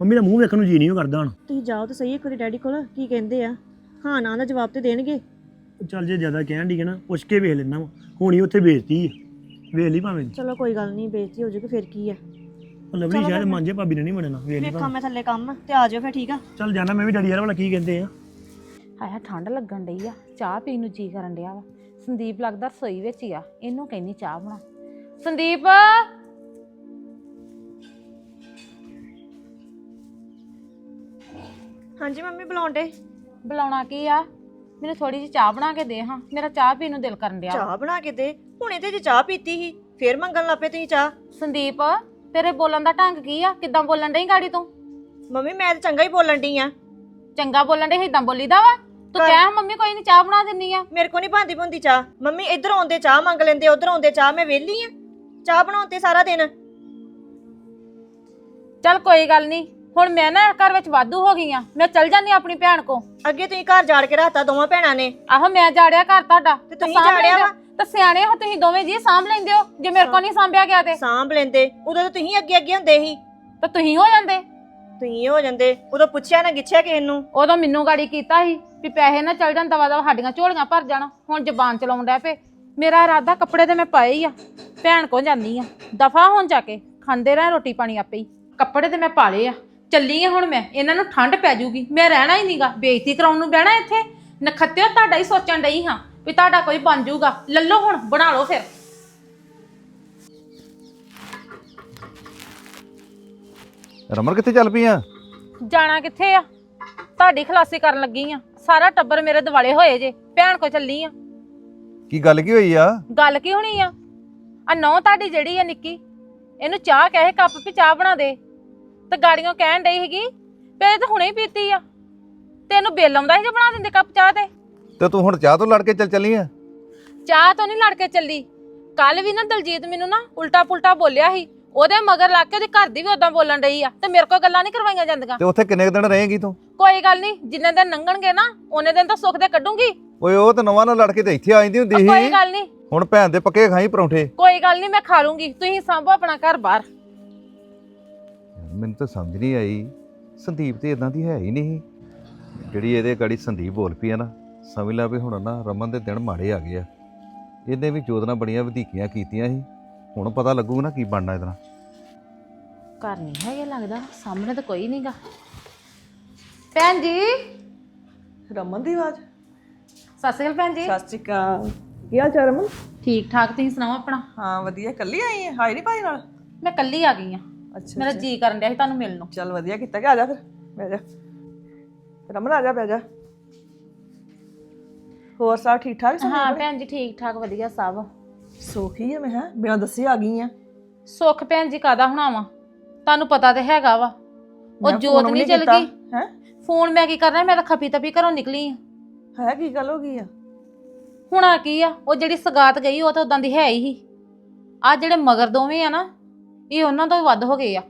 ਮੰਮੀ ਦਾ ਮੂੰਹ ਵੇਖਣ ਨੂੰ ਜੀ ਨਹੀਂ ਕਰਦਾ ਹੁਣ। ਤੁਸੀਂ ਜਾਓ ਤੇ ਸਹੀ ਇੱਕ ਵਾਰੀ ਡੈਡੀ ਕੋਲ ਕੀ ਕਹਿੰਦੇ ਆ। ਹਾਂ ਨਾ ਦਾ ਜਵਾਬ ਤੇ ਦੇਣਗੇ। ਚੱਲ ਜੇ ਜ਼ਿਆਦਾ ਕਹਿਣ ਦੀ ਨਾ ਪੁੱਛ ਕੇ ਵੇਖ ਲੈਣਾ ਹੁਣੀ ਉੱਥੇ ਵੇਚਤੀ ਹੈ ਵੇਖ ਲਈ ਭਾਵੇਂ। ਚਲੋ ਕੋਈ ਗੱਲ ਨਹੀਂ ਬੇਇੱਜ਼ਤੀ ਹੋ ਜੂਗੀ ਫਿਰ ਕੀ ਆ। ਉਹ ਲਵਲੀ ਸ਼ਾਇਦ ਮਾਂਜੇ ਭਾਬੀ ਨੇ ਨਹੀਂ ਮੰਨਣਾ। ਵੇਖ ਲਈ ਵੇਖਾਂ ਮੈਂ ਥੱਲੇ ਕੰਮ ਤੇ ਆ ਜਾਓ ਫਿਰ ਠੀਕ ਆ? ਚੱਲ ਜਾਣਾ ਮੈਂ ਵੀ ਡੈਡੀ ਯਾਰ ਵਾਲਾ ਕੀ ਕਹਿੰਦੇ ਆ। ਹਾਇਆ ਠੰਡ ਲੱਗਣ ਡਈ ਆ। ਚਾਹ ਪੀਣ ਨੂੰ ਜੀ ਕਰਨ ਡਿਆ ਵਾ। ਸੰਦੀਪ ਲੱਗਦਾ ਰਸੋਈ ਵਿੱਚ ਹੀ ਆ। ਇਹਨੂੰ ਕਹਿੰਨੀ ਚਾਹ ਬਣਾ। ਸੰਦੀਪ! ਹਾਂਜੀ ਮੰਮੀ ਬੁਲਾਉਂਦੇ ਬੁਲਾਉਣਾ ਕੀ ਆ? ਮੈਨੂੰ ਥੋੜੀ ਜਿਹੀ ਚਾਹ ਬਣਾ ਕੇ ਦੇ ਹਾਂ। ਮੇਰਾ ਚਾਹ ਪੀਣ ਨੂੰ ਦਿਲ ਕਰਨ ਡਿਆ। ਚਾਹ ਬਣਾ ਕੇ ਦੇ। ਹੁਣੇ ਤੇ ਜੇ ਚਾਹ ਪੀਤੀ ਸੀ ਫੇਰ ਮੰਗਣ ਲੱਪੇ ਤੁਸੀਂ ਚਾਹ। ਸੰਦੀਪ ਤੇਰੇ ਬੋਲਣ ਦਾ ਢੰਗ ਕੀ ਆ? ਕਿੱਦਾਂ ਬੋਲਣ ਡਈ ਗਾੜੀ ਤੂੰ? ਮੰਮੀ ਮੈਂ ਤਾਂ ਚੰਗਾ ਹੀ ਬੋਲਣ ਡਈ ਆ। ਚੰਗਾ ਬੋਲਣ ਡਈ ਇਦਾਂ ਬੋਲੀਦਾ ਵਾ? ਤੂੰ ਕਹਿ ਮੰਮੀ ਕੋਈ ਨਹੀਂ ਚਾਹ ਬਣਾ ਦਿੰਨੀ ਆ। ਮੇਰੇ ਕੋ ਨਹੀਂ ਭਾਂਦੀ ਭੁੰਦੀ ਚਾਹ। ਮੰਮੀ ਇੱਧਰ ਆਉਂਦੇ ਚਾਹ ਮੰਗ ਲੈਂਦੇ ਉਧਰ ਆਉਂਦੇ ਚਾਹ। ਮੈਂ ਵਿਹਲੀ ਆ। ਚਾਹ ਬਣਾਉਣ ਤੇ ਸਾਰਾ ਦਿਨ। ਚੱਲ ਕੋਈ ਗੱਲ ਨਹੀਂ ਹੁਣ ਮੈਂ ਨਾ ਘਰ ਵਿੱਚ ਵਾਧੂ ਹੋ ਗਈ ਆ। ਮੈਂ ਚੱਲ ਜਾਂਦੀ ਆਂ ਆਪਣੀ ਭੈਣ ਕੋ ਅੱਗੇ ਤੁਸੀਂ ਘਰ ਜਾੜ ਕੇ ਰਾਤਾ ਦੋਵਾਂ ਭੈਣਾਂ ਨੇ। ਆਹੋ ਮੈਂ ਜਾੜਿਆ ਘਰ ਤੁਹਾਡਾ। ਤੇ ਤੁਸੀਂ ਸਾਂਭ ਜਾੜਿਆ ਲੈਂਦੇ ਹੋ। ਵਾ। ਤਾਂ ਸਿਆਣੇ ਹੋ ਤੁਸੀਂ ਦੋਵੇਂ ਜੀ ਸਾਂਭ ਲੈਂਦੇ ਹੋ। ਜੇ ਮੇਰੇ ਕੋ ਨਹੀਂ ਸਾਂਭਿਆ ਗਿਆ ਤੇ। ਸਾਂਭ ਲੈਂਦੇ। ਉਦੋਂ ਤਾਂ ਤੁਸੀਂ ਅੱਗੇ ਅੱਗੇ ਹੁੰਦੇ ਸੀ। ਤਾਂ ਤੁਸੀਂ ਹੋ ਜਾਂਦੇ। ਤੁਸੀਂ ਹੋ ਜਾਂਦੇ। ਉਦੋਂ ਪੁੱਛਿਆ ਨਾ ਗਿੱਛਿਆ ਕਿਸੇ ਨੂੰ। ਉਦੋਂ ਮੈਨੂੰ ਗਾੜੀ ਕੀਤਾ ਸੀ ਵੀ ਪੈਸੇ ਨਾ ਚੱਲ ਜਾਣ ਦਵਾ ਦਵਾ ਸਾਡੀਆਂ ਝੋਲੀਆਂ ਭਰ ਜਾਣ। ਹੁਣ ਜ਼ਬਾਨ ਚਲਾਉਣ ਡੈ ਪਏ। ਮੇਰਾ ਇਰਾਦਾ ਕੱਪੜੇ ਤੇ ਮੈਂ ਪਾਏ ਹੀ ਆ। ਭੈਣ ਕੋ ਜਾਂਦੀ ਆ। ਦਫਾ ਹੁਣ ਜਾ ਕੇ। ਖਾਂਦੇ ਰਹਿ ਰੋਟੀ ਪਾਣੀ ਆਪੇ ਹੀ। ਕੱਪੜੇ ਤੇ ਮੈਂ ਪਾ ਲਏ ਆ। ਚੱਲੀ ਆ ਹੁਣ ਮੈਂ ਇਹਨਾਂ ਨੂੰ ਠੰਡ ਪੈ ਜਾਊਗੀ। ਮੈਂ ਰਹਿਣਾ ਹੀ ਨਹੀਂਗਾ ਬੇਇੱਜ਼ਤੀ ਕਰਾਉਣ ਨੂੰ ਬਹਿਣਾ ਇੱਥੇ। ਨਖੱਤਿਓ ਤੁਹਾਡਾ ਹੀ ਸੋਚਣ ਡਈ ਹਾਂ ਵੀ ਤੁਹਾਡਾ ਕੋਈ ਬਣ ਜਾਊਗਾ। ਲੱਲੋ ਹੁਣ ਬਣਾ ਲਓ ਫਿਰ। ਰਮਨ ਕਿੱਥੇ ਚੱਲ ਪਈ ਆ? ਜਾਣਾ ਕਿੱਥੇ ਆ? ਤੁਹਾਡੀ ਖਲਾਸੀ ਕਰਨ ਲੱਗੀ ਆ। ਸਾਰਾ ਟੱਬਰ ਮੇਰੇ ਦਿਵਾਲੇ ਹੋਏ ਜੇ। ਭੈਣ ਕੋ ਚੱਲੀ ਆ। ਕੀ ਗੱਲ ਕੀ ਹੋਈ ਆ? ਗੱਲ ਕੀ ਹੋਣੀ ਆ? ਆ ਨੌ ਤੁਹਾਡੀ ਜਿਹੜੀ ਆ ਨਿੱਕੀ। ਇਹਨੂੰ ਚਾਹ ਕਹੇ ਕੱਪ ਵੀ ਚਾਹ ਬਣਾ ਦੇ। ਤੇ ਗਾੜੀਆਂ ਕਹਿਣ ਡਈ ਹੈਗੀ ਇਹ ਤਾਂ ਹੁਣੇ ਹੀ ਪੀਤੀ ਆ। ਤੇ ਇਹਨੂੰ ਬਿੱਲ ਆਉਂਦਾ ਸੀ ਜੇ ਬਣਾ ਦਿੰਦੇ ਕੱਪ ਚਾਹ ਤੇ? ਤੇ ਤੂੰ ਹੁਣ ਚਾਹ ਤੋਂ ਲੜ ਕੇ ਚੱਲ ਚੱਲੀ ਆ? ਚਾਹ ਤੋਂ ਨਹੀਂ ਲੜ ਕੇ ਚੱਲੀ। ਕੱਲ ਵੀ ਨਾ ਦਲਜੀਤ ਮੈਨੂੰ ਨਾ ਉਲਟਾ ਪੁਲਟਾ ਬੋਲਿਆ ਸੀ। ਉਹਦੇ ਮਗਰ ਲੱਗ ਕੇ ਉਹਦੀ ਘਰ ਦੀ ਵੀ ਉਦਾਂ ਬੋਲਣ ਰਹੀ ਆ। ਤੇ ਮੇਰੇ ਕੋਲ ਗੱਲਾਂ ਨਹੀਂ ਕਰਵਾਈਆਂ ਜਾਂਦੀਆਂ। ਤੇ ਉੱਥੇ ਕਿੰਨੇ ਕੁ ਦਿਨ ਰਹੇਗੀ ਤੂੰ? ਕੋਈ ਗੱਲ ਨਹੀਂ ਜਿੰਨੇ ਦਿਨ ਲੰਘਣਗੇ ਨਾ ਉਹਨੇ ਦਿਨ ਤਾਂ ਸੁੱਖ ਦੇ ਕੱਢੂੰਗੀ। ਓਏ ਉਹ ਤੇ ਨਵਾਂ ਨਾਲ ਲੜ ਕੇ ਤੇ ਇੱਥੇ ਆ ਜਾਂਦੀ ਹੁੰਦੀ ਕੋਈ ਸੀ। ਗੱਲ ਨਹੀਂ। ਹੁਣ ਭੈਣ ਦੇ ਪੱਕੇ ਖਾਈ ਪਰੌਂਠੇ। ਕੋਈ ਗੱਲ ਨਹੀਂ ਮੈਂ ਖਾ ਲੂੰਗੀ। ਤੁਸੀਂ ਸੰਭੋ ਆਪਣਾ ਘਰ ਬਾਹਰ। ਮੈਨੂੰ ਤਾਂ ਸਮਝ ਨਹੀਂ ਆਈ। ਸੰਦੀਪ ਤੇ ਇਦਾਂ ਦੀ ਹੈ ਹੀ ਨਹੀਂ। ਜਿਹੜੀ ਇਹਦੇ ਗਾੜੀ ਸੰਦੀਪ ਬੋਲ ਪਈ ਆ ਨਾ ਸਮਝ ਲਾ ਵੀ ਹੁਣ ਨਾ ਰਮਨ ਦੇ ਦਿਨ ਮਾੜੇ ਆ ਗਏ ਆ। ਇਹਨੇ ਵੀ ਜੋਦਨਾ ਬੜੀਆਂ ਵਧੀਕੀਆਂ ਕੀਤੀਆਂ ਸੀ। ਹੁਣ ਪਤਾ ਲੱਗੂ ਨਾ ਕੀ ਬਣਨਾ ਇਹਦਾ ਘਰ ਨਹੀਂ ਹੈਗੇ ਲੱਗਦਾ। ਸਾਹਮਣੇ ਤਾਂ ਕੋਈ ਨਹੀਂਗਾ ਭੈਣ ਜੀ। ਰਮਨ ਦੀ ਆਵਾਜ਼? ਸਤਿ ਸ਼੍ਰੀ ਅਕਾਲ ਭੈਣ ਜੀ। ਸਤਿ ਸ਼੍ਰੀ ਅਕਾਲ। ਕੀ ਹਾਲ ਚਾਲ ਰਮਨ? ਠੀਕ ਠਾਕ ਤੁਸੀਂ ਸੁਣਾਓ ਆਪਣਾ? ਹਾਂ ਵਧੀਆ। ਕੱਲੀ ਆਈ ਹੈ ਹਾਈ ਨਹੀਂ ਭਾਈ ਨਾਲ? ਮੈਂ ਕੱਲੀ ਆ ਗਈ ਆ। ਅੱਛਾ ਮੇਰਾ ਜੀ ਕਰਨ ਡਿਆ ਸੀ ਤੁਹਾਨੂੰ ਮਿਲਣ ਨੂੰ। ਚੱਲ ਵਧੀਆ ਕੀਤਾ ਕਿ ਆ ਜਾ ਫਿਰ। ਬਹਿ ਜਾ। ਰਮਨ ਆ ਜਾ ਬਹਿ ਜਾ। ਹੋਰ ਸਭ ਠੀਕ ਠਾਕ ਸਭ ਹਾਂ ਭੈਣ ਜੀ ਠੀਕ ਠਾਕ ਵਧੀਆ ਸਭ। ਸੋਖੀ ਹੈ ਮੈਂ ਹਾਂ ਬਿਨਾਂ ਦੱਸੇ ਆ ਗਈ ਆ। ਸੁੱਖ ਭੈਣ ਜੀ ਕਾਦਾ ਹੋਣਾ ਵਾ? ਤੁਹਾਨੂੰ ਪਤਾ ਤੇ ਹੈਗਾ ਵਾ। ਉਹ ਜੋਤ ਨਹੀਂ ਚਲ ਗਈ। ਹੈ? ਫੋਨ ਮੈਂ ਕੀ ਕਰਨਾ ਮੈਂ ਤਾਂ ਖਪੀ ਤਪੀ ਘਰੋਂ ਨਿਕਲੀ ਆ। ਹੈ ਕੀ ਗੱਲ ਹੋ ਗਈ ਆ? ਹੁਣਾ ਕੀ ਆ? ਉਹ ਜਿਹੜੀ ਸਗਾਤ ਗਈ ਉਹ ਤਾਂ ਉਦਾਂ ਦੀ ਹੈ ਹੀ। ਆ ਜਿਹੜੇ ਮਗਰ ਦੋਵੇਂ ਆ ਨਾ ਇਹ ਉਹਨਾਂ ਤੋਂ ਵੀ ਵੱਧ ਹੋ ਗਏ ਆ।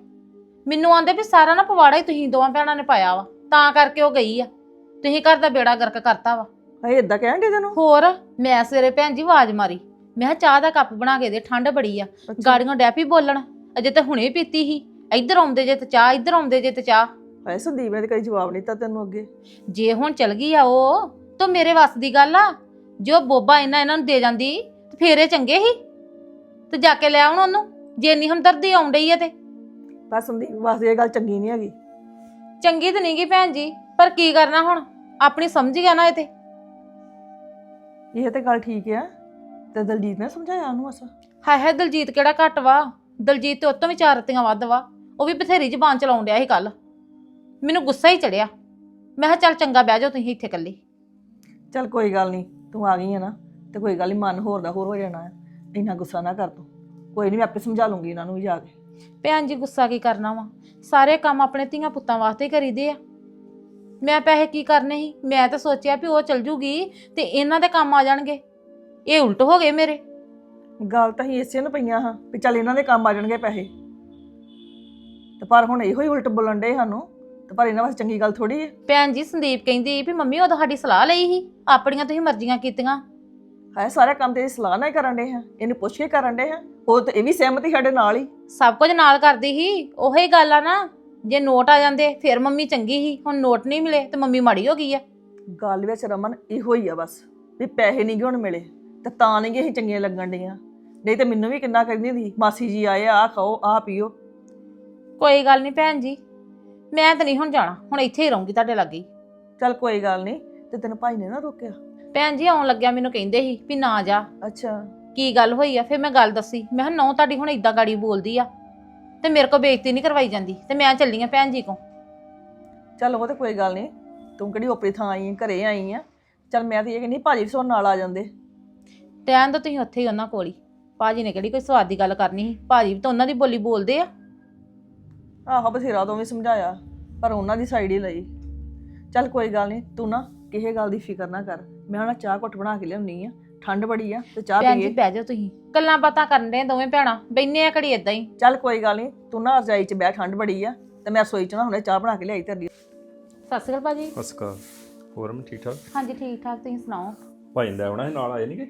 ਮੈਨੂੰ ਆਂਦੇ ਵੀ ਸਾਰਾ ਨਾ ਪਵਾੜਾ ਹੀ ਤੁਸੀਂ ਦੋਵਾਂ ਭੈਣਾਂ ਨੇ ਪਾਇਆ ਵਾ ਤਾਂ ਕਰਕੇ ਉਹ ਗਈ ਆ। ਤੁਸੀਂ ਘਰ ਦਾ ਬੇੜਾ ਗਰਕ ਕਰਤਾ ਵਾ। ਹਏ ਇਦਾਂ ਕਹਿਣ ਦੇ ਤੈਨੂੰ ਹੋਰ ਮੈਂ ਸਵੇਰੇ ਭੈਣ ਜੀ ਆਵਾਜ਼ ਮਾਰੀ। ਮੈਂ ਕਿਹਾ ਚਾਹ ਦਾ ਕੱਪ ਬਣਾ ਕੇ ਦੇ ਠੰਡ ਬੜੀ ਆ। ਗਾੜੀਆਂ ਡੈਪੀ ਬੋਲਣ। ਅਜੇ ਤੇ ਹੁਣੇ ਪੀਤੀ ਸੀ। ਇੱਧਰ ਆਉਂਦੇ ਜੇ ਤੇ ਚਾਹ ਇੱਧਰ ਆਉਂਦੇ ਜੇ ਤੇ ਚਾਹ। ਹਏ ਸੰਦੀਪ ਨੇ ਤਾਂ ਕੋਈ ਜਵਾਬ ਨਹੀਂ ਦਿੱਤਾ ਤੈਨੂੰ ਅੱਗੇ। ਜੇ ਹੁਣ ਚਲ ਗਈ ਆ ਉਹ ਤਾਂ ਮੇਰੇ ਵੱਸ ਦੀ ਗੱਲ ਆ। ਜੋ ਬੋਬਾ ਇਹਨਾਂ ਇਹਨਾਂ ਨੂੰ ਦੇ ਜਾਂਦੀ ਤੇ ਫੇਰੇ ਚੰਗੇ ਹੀ ਤੇ ਜਾ ਕੇ ਲੈ ਆਉਣ ਉਹਨੂੰ। ਜੇ ਨਹੀਂ ਹਮਦਰਦੀ ਆਉਣ ਡਈ ਆ ਤੇ? ਬਸ ਸੰਦੀਪ ਵਾਸਤੇ ਇਹ ਗੱਲ ਚੰਗੀ ਨਹੀਂ ਹੈਗੀ। ਚੰਗੀ ਤਾਂ ਨਹੀਂਗੀ ਭੈਣ ਜੀ ਪਰ ਕੀ ਕਰਨਾ ਹੁਣ? ਆਪਣੀ ਸਮਝ ਗਿਆ ਨਾ ਇਹ ਤੇ। ਇਹ ਤੇ ਗੱਲ ਠੀਕ ਆ ਤੇ ਦਲਜੀਤ ਨੇ ਸਮਝਾਇਆ ਉਹਨੂੰ ਅਸਾ ਹਾਏ ਹਾਏ ਦਲਜੀਤ ਕਿਹੜਾ ਘੱਟ ਵਾ? ਦਲਜੀਤ ਤੇ ਉਤੋਂ ਵੀ ਚਾਰ ਰਤੀਆਂ ਵੱਧ ਵਾ ਉਹ ਵੀ ਬਥੇਰੀ ਜ਼ਬਾਨ ਚਲਾਉਣ ਡਿਆ ਸੀ ਕੱਲ ਮੈਨੂੰ ਗੁੱਸਾ ਹੀ ਚੜਿਆ। ਮੈਂ ਕਿਹਾ ਚੱਲ ਚੰਗਾ ਬਹਿ ਜਾਓ ਤੁਸੀਂ ਇੱਥੇ ਇਕੱਲੇ। ਚੱਲ ਕੋਈ ਗੱਲ ਨਹੀਂ ਤੂੰ ਆ ਗਈ ਹੈ ਨਾ ਤੇ ਕੋਈ ਗੱਲ ਨਹੀਂ ਮਨ ਹੋਰ ਦਾ ਹੋਰ ਹੋ ਜਾਣਾ ਹੈ ਇੰਨਾ ਗੁੱਸਾ ਨਾ ਕਰ ਤੂੰ। ਕੋਈ ਨਹੀਂ ਮੈਂ ਆਪੇ ਸਮਝਾ ਲੂੰਗੀ ਇਹਨਾਂ ਨੂੰ ਵੀ ਜਾ ਕੇ। ਭੈਣ ਜੀ ਗੁੱਸਾ ਕੀ ਕਰਨਾ ਵਾ? ਸਾਰੇ ਕੰਮ ਆਪਣੇ ਧੀਆਂ ਪੁੱਤਾਂ ਵਾਸਤੇ ਹੀ ਕਰੀਦੇ ਆ। ਮੈਂ ਪੈਸੇ ਕੀ ਕਰਨੇ ਸੀ? ਮੈਂ ਤਾਂ ਸੋਚਿਆ ਵੀ ਉਹ ਚਲ ਜੂਗੀ ਤੇ ਇਹਨਾਂ ਦੇ ਕੰਮ ਆ ਜਾਣਗੇ। ਇਹ ਉਲਟ ਹੋ ਗਏ ਮੇਰੇ। ਗੱਲ ਤਾਂ ਹੀ ਇਸੇ ਨੂੰ ਪਈਆਂ ਹਾਂ ਵੀ ਚੱਲ ਇਹਨਾਂ ਦੇ ਕੰਮ ਆ ਜਾਣਗੇ ਪੈਸੇ। ਤੇ ਪਰ ਹੁਣ ਇਹੋ ਹੀ ਉਲਟ ਬੋਲਣ ਡੇ ਸਾਨੂੰ ਤੇ ਪਰ ਇਹਨਾਂ ਵਾਸਤੇ ਚੰਗੀ ਗੱਲ ਥੋੜੀ ਹੈ ਭੈਣ ਜੀ ਸੰਦੀਪ ਕਹਿੰਦੀ ਵੀ ਮੰਮੀ ਉਹ ਸਾਡੀ ਸਲਾਹ ਲਈ ਸੀ। ਆਪਣੀਆਂ ਤੁਸੀਂ ਮਰਜ਼ੀਆਂ ਕੀਤੀਆਂ। ਹੈ ਸਾਰੇ ਕੰਮ ਤੇਰੀ ਸਲਾਹ ਨਾਲ ਹੀ ਕਰਨ ਡੇ ਹਾਂ। ਇਹਨੂੰ ਪੁੱਛ ਕੇ ਕਰਨ ਡੇ ਹਾਂ। ਉਹ ਤੇ ਇਹ ਵੀ ਸਹਿਮਤੀ ਸਾਡੇ ਨਾਲ ਹੀ। ਸਭ ਕੁਝ ਨਾਲ ਕਰਦੀ ਸੀ ਉਹੀ ਗੱਲ ਆ ਨਾ ਜੇ ਨੋਟ ਆ ਜਾਂਦੇ ਫਿਰ ਮੰਮੀ ਚੰਗੀ ਸੀ ਹੁਣ ਨੋਟ ਨਹੀਂ ਮਿਲੇ ਤੇ ਮੰਮੀ ਮਾੜੀ ਹੋ ਗਈ ਆ। ਗੱਲ ਵਿੱਚ ਰਮਨ ਇਹੋ ਹੀ ਆ ਬਸ ਵੀ ਪੈਸੇ ਨਹੀਂ ਹੁਣ ਮਿਲੇ ਤੇ ਤਾਂ ਨਹੀਂ ਗੇ ਅਸੀਂ ਚੰਗੀਆਂ ਲੱਗਣ ਡੀਆਂ। ਨਹੀਂ ਤੇ ਮੈਨੂੰ ਵੀ ਕਿੰਨਾ ਕਹਿੰਦੀ ਹੁੰਦੀ ਮਾਸੀ ਜੀ ਆਏ ਆ ਖਾਓ ਆ ਪੀਓ। ਕੋਈ ਗੱਲ ਨਹੀਂ ਭੈਣ ਜੀ ਮੈਂ ਤਾਂ ਨਹੀਂ ਹੁਣ ਜਾਣਾ ਹੁਣ ਇੱਥੇ ਹੀ ਰਹੂੰਗੀ ਤੁਹਾਡੇ ਲਾਗੇ ਹੀ। ਚੱਲ ਕੋਈ ਗੱਲ ਨਹੀਂ ਤੇ ਤੈਨੂੰ ਭਾਈ ਨੇ ਨਾ ਰੋਕਿਆ? ਭੈਣ ਜੀ ਆਉਣ ਲੱਗਿਆ ਮੈਨੂੰ ਕਹਿੰਦੇ ਸੀ ਵੀ ਨਾ ਜਾ। ਅੱਛਾ। ਕੀ ਗੱਲ ਹੋਈ ਆ? ਫਿਰ ਮੈਂ ਗੱਲ ਦੱਸੀ। ਮੈਂ ਕਿਹਾ ਨੌ ਤੁਹਾਡੀ ਹੁਣ ਇਦਾਂ ਗਾੜੀ ਬੋਲਦੀ ਆ ਤੇ ਮੇਰੇ ਕੋ ਬੇਇੱਜ਼ਤੀ ਨਹੀਂ ਕਰਵਾਈ ਜਾਂਦੀ ਤੇ ਮੈਂ ਚੱਲੀ ਆ ਭੈਣ ਜੀ ਕੋ ਚੱਲ ਉਹ ਤੇ ਕੋਈ ਗੱਲ ਨਹੀਂ ਤੂੰ ਕਿਹੜੀ ਓਪਰੀ ਥਾਂ ਆਈ ਆਂ, ਘਰੇ ਆਈ ਆ। ਚੱਲ ਮੈਂ ਤਾਂ ਇਹ ਕਹਿੰਦੀ ਭਾਜੀ ਸੋ ਨਾਲ ਆ ਜਾਂਦੇ। ਟੈਨ ਤਾਂ ਤੁਸੀਂ ਉੱਥੇ ਹੀ ਉਹਨਾਂ ਕੋਲ ਹੀ। ਭਾਜੀ ਨੇ ਕਿਹੜੀ ਕੋਈ ਸਵਾਦ ਦੀ ਗੱਲ ਕਰਨੀ ਸੀ? ਭਾਜੀ ਵੀ ਤਾਂ ਉਹਨਾਂ ਦੀ ਬੋਲੀ ਬੋਲਦੇ ਆ। ਆਹੋ ਬਥੇਰਾ ਤੋਂ ਵੀ ਸਮਝਾਇਆ ਪਰ ਉਹਨਾਂ ਦੀ ਸਾਈਡ ਹੀ ਲਈ। ਚੱਲ ਕੋਈ ਗੱਲ ਨਹੀਂ ਤੂੰ ਨਾ ਕਿਸੇ ਗੱਲ ਦੀ ਫਿਕਰ ਨਾ ਕਰ। ਮੈਂ ਹੁਣ ਚਾਹ ਘੁੱਟ ਬਣਾ ਕੇ ਲਿਆਉਣੀ ਆ। ਠੰਡ ਬੜੀ ਆ ਤੇ ਚਾਹ ਭੈਣ ਜੀ ਪੀਏ। ਬਹਿ ਜਾਓ ਤੁਸੀਂ। ਗੱਲਾਂ ਬਾਤਾਂ ਕਰਨ ਦੇ ਦੋਵੇਂ ਭੈਣਾਂ। ਬੈਨੇ ਆ ਘੜੀ ਇਦਾਂ ਹੀ। ਚੱਲ ਕੋਈ ਗੱਲ ਨਹੀਂ ਤੂੰ ਨਾ ਰਜਾਈ 'ਚ ਬਹਿ ਠੰਡ ਬੜੀ ਆ ਤੇ ਮੈਂ ਰਸੋਈ 'ਚ ਨਾ ਹੁਣੇ ਚਾਹ ਬਣਾ ਕੇ ਲਿਆਈ ਤੇਰੀ ਸਤਿ ਸ਼੍ਰੀ ਅਕਾਲ ਭਾਜੀ। ਅਸਕਾ ਹੋਰ ਮੈਂ ਠੀਕ ਠਾਕ? ਹਾਂਜੀ ਠੀਕ ਠਾਕ ਤੁਸੀਂ ਸੁਣਾਓ? ਭਾਈ ਦਾ ਆਉਣਾ ਸੀ ਨਾਲ ਆਏ ਨਹੀਂਗੇ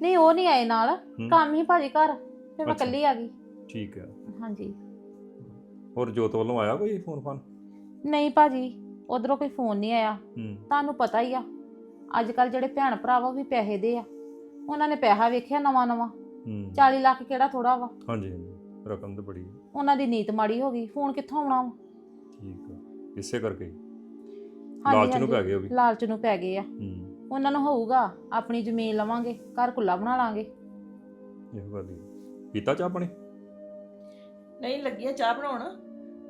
ਨਹੀਂ ਉਹ ਨਹੀਂ ਆਏ ਨਾਲ। ਕੰਮ ਹੀ ਭਾਜੀ ਘਰ ਫਿਰ ਮੈਂ ਅੱਛਾ। ਇਕੱਲੀ ਆ ਗਈ। ਠੀਕ ਹੈ ਹਾਂਜੀ। ਹੋਰ ਜੋਤ ਵੱਲੋਂ ਆਇਆ ਕੋਈ ਫੋਨ ਫਾਨ? ਨਹੀਂ ਭਾਜੀ ਉਧਰੋਂ ਕੋਈ ਫੋਨ ਨਹੀਂ ਆਇਆ। ਹੂੰ। ਤੁਹਾਨੂੰ ਪਤਾ ਹੀ ਆ ਅੱਜ ਕੱਲ ਜਿਹੜੇ ਭੈਣ ਭਰਾ ਵਾ ਉਹ ਵੀ ਪੈਸੇ ਦੇ ਆ। ਉਹਨਾਂ ਨੇ ਪੈਸਾ ਵੇਖਿਆ ਨਵਾਂ ਨਵਾਂ। ਹੂੰ। 40 ਲੱਖ ਕਿਹੜਾ ਥੋੜਾ ਵਾ? ਹਾਂਜੀ ਹਾਂਜੀ। ਰਕਮ ਤਾਂ ਬੜੀ ਹੈ। ਉਹਨਾਂ ਦੀ ਨੀਤ ਮਾੜੀ ਹੋ ਗਈ। ਫੋਨ ਕਿੱਥੋਂ ਆਉਣਾ ਵਾ? ਠੀਕ ਹੈ ਇਸੇ ਕਰਕੇ। ਲਾਲਚ ਨੂੰ। ਪੈ ਗਏ ਉਹ ਵੀ। ਲਾਲਚ ਨੂੰ ਪੈ ਗਏ ਆ। ਹੂੰ। ਉਹਨਾਂ ਨੂੰ ਹੋਊਗਾ ਆਪਣੀ ਜ਼ਮੀਨ ਲਵਾਂਗੇ ਘਰ ਕੁੱਲਾ ਬਣਾ ਲਾਂਗੇ। ਇਹੋ ਗੱਲ ਹੀ ਪੀਤਾ ਚਾਹ ਪਾਣੀ? ਨਹੀਂ ਲੱਗੀ ਆ ਚਾਹ ਬਣਾਉਣ।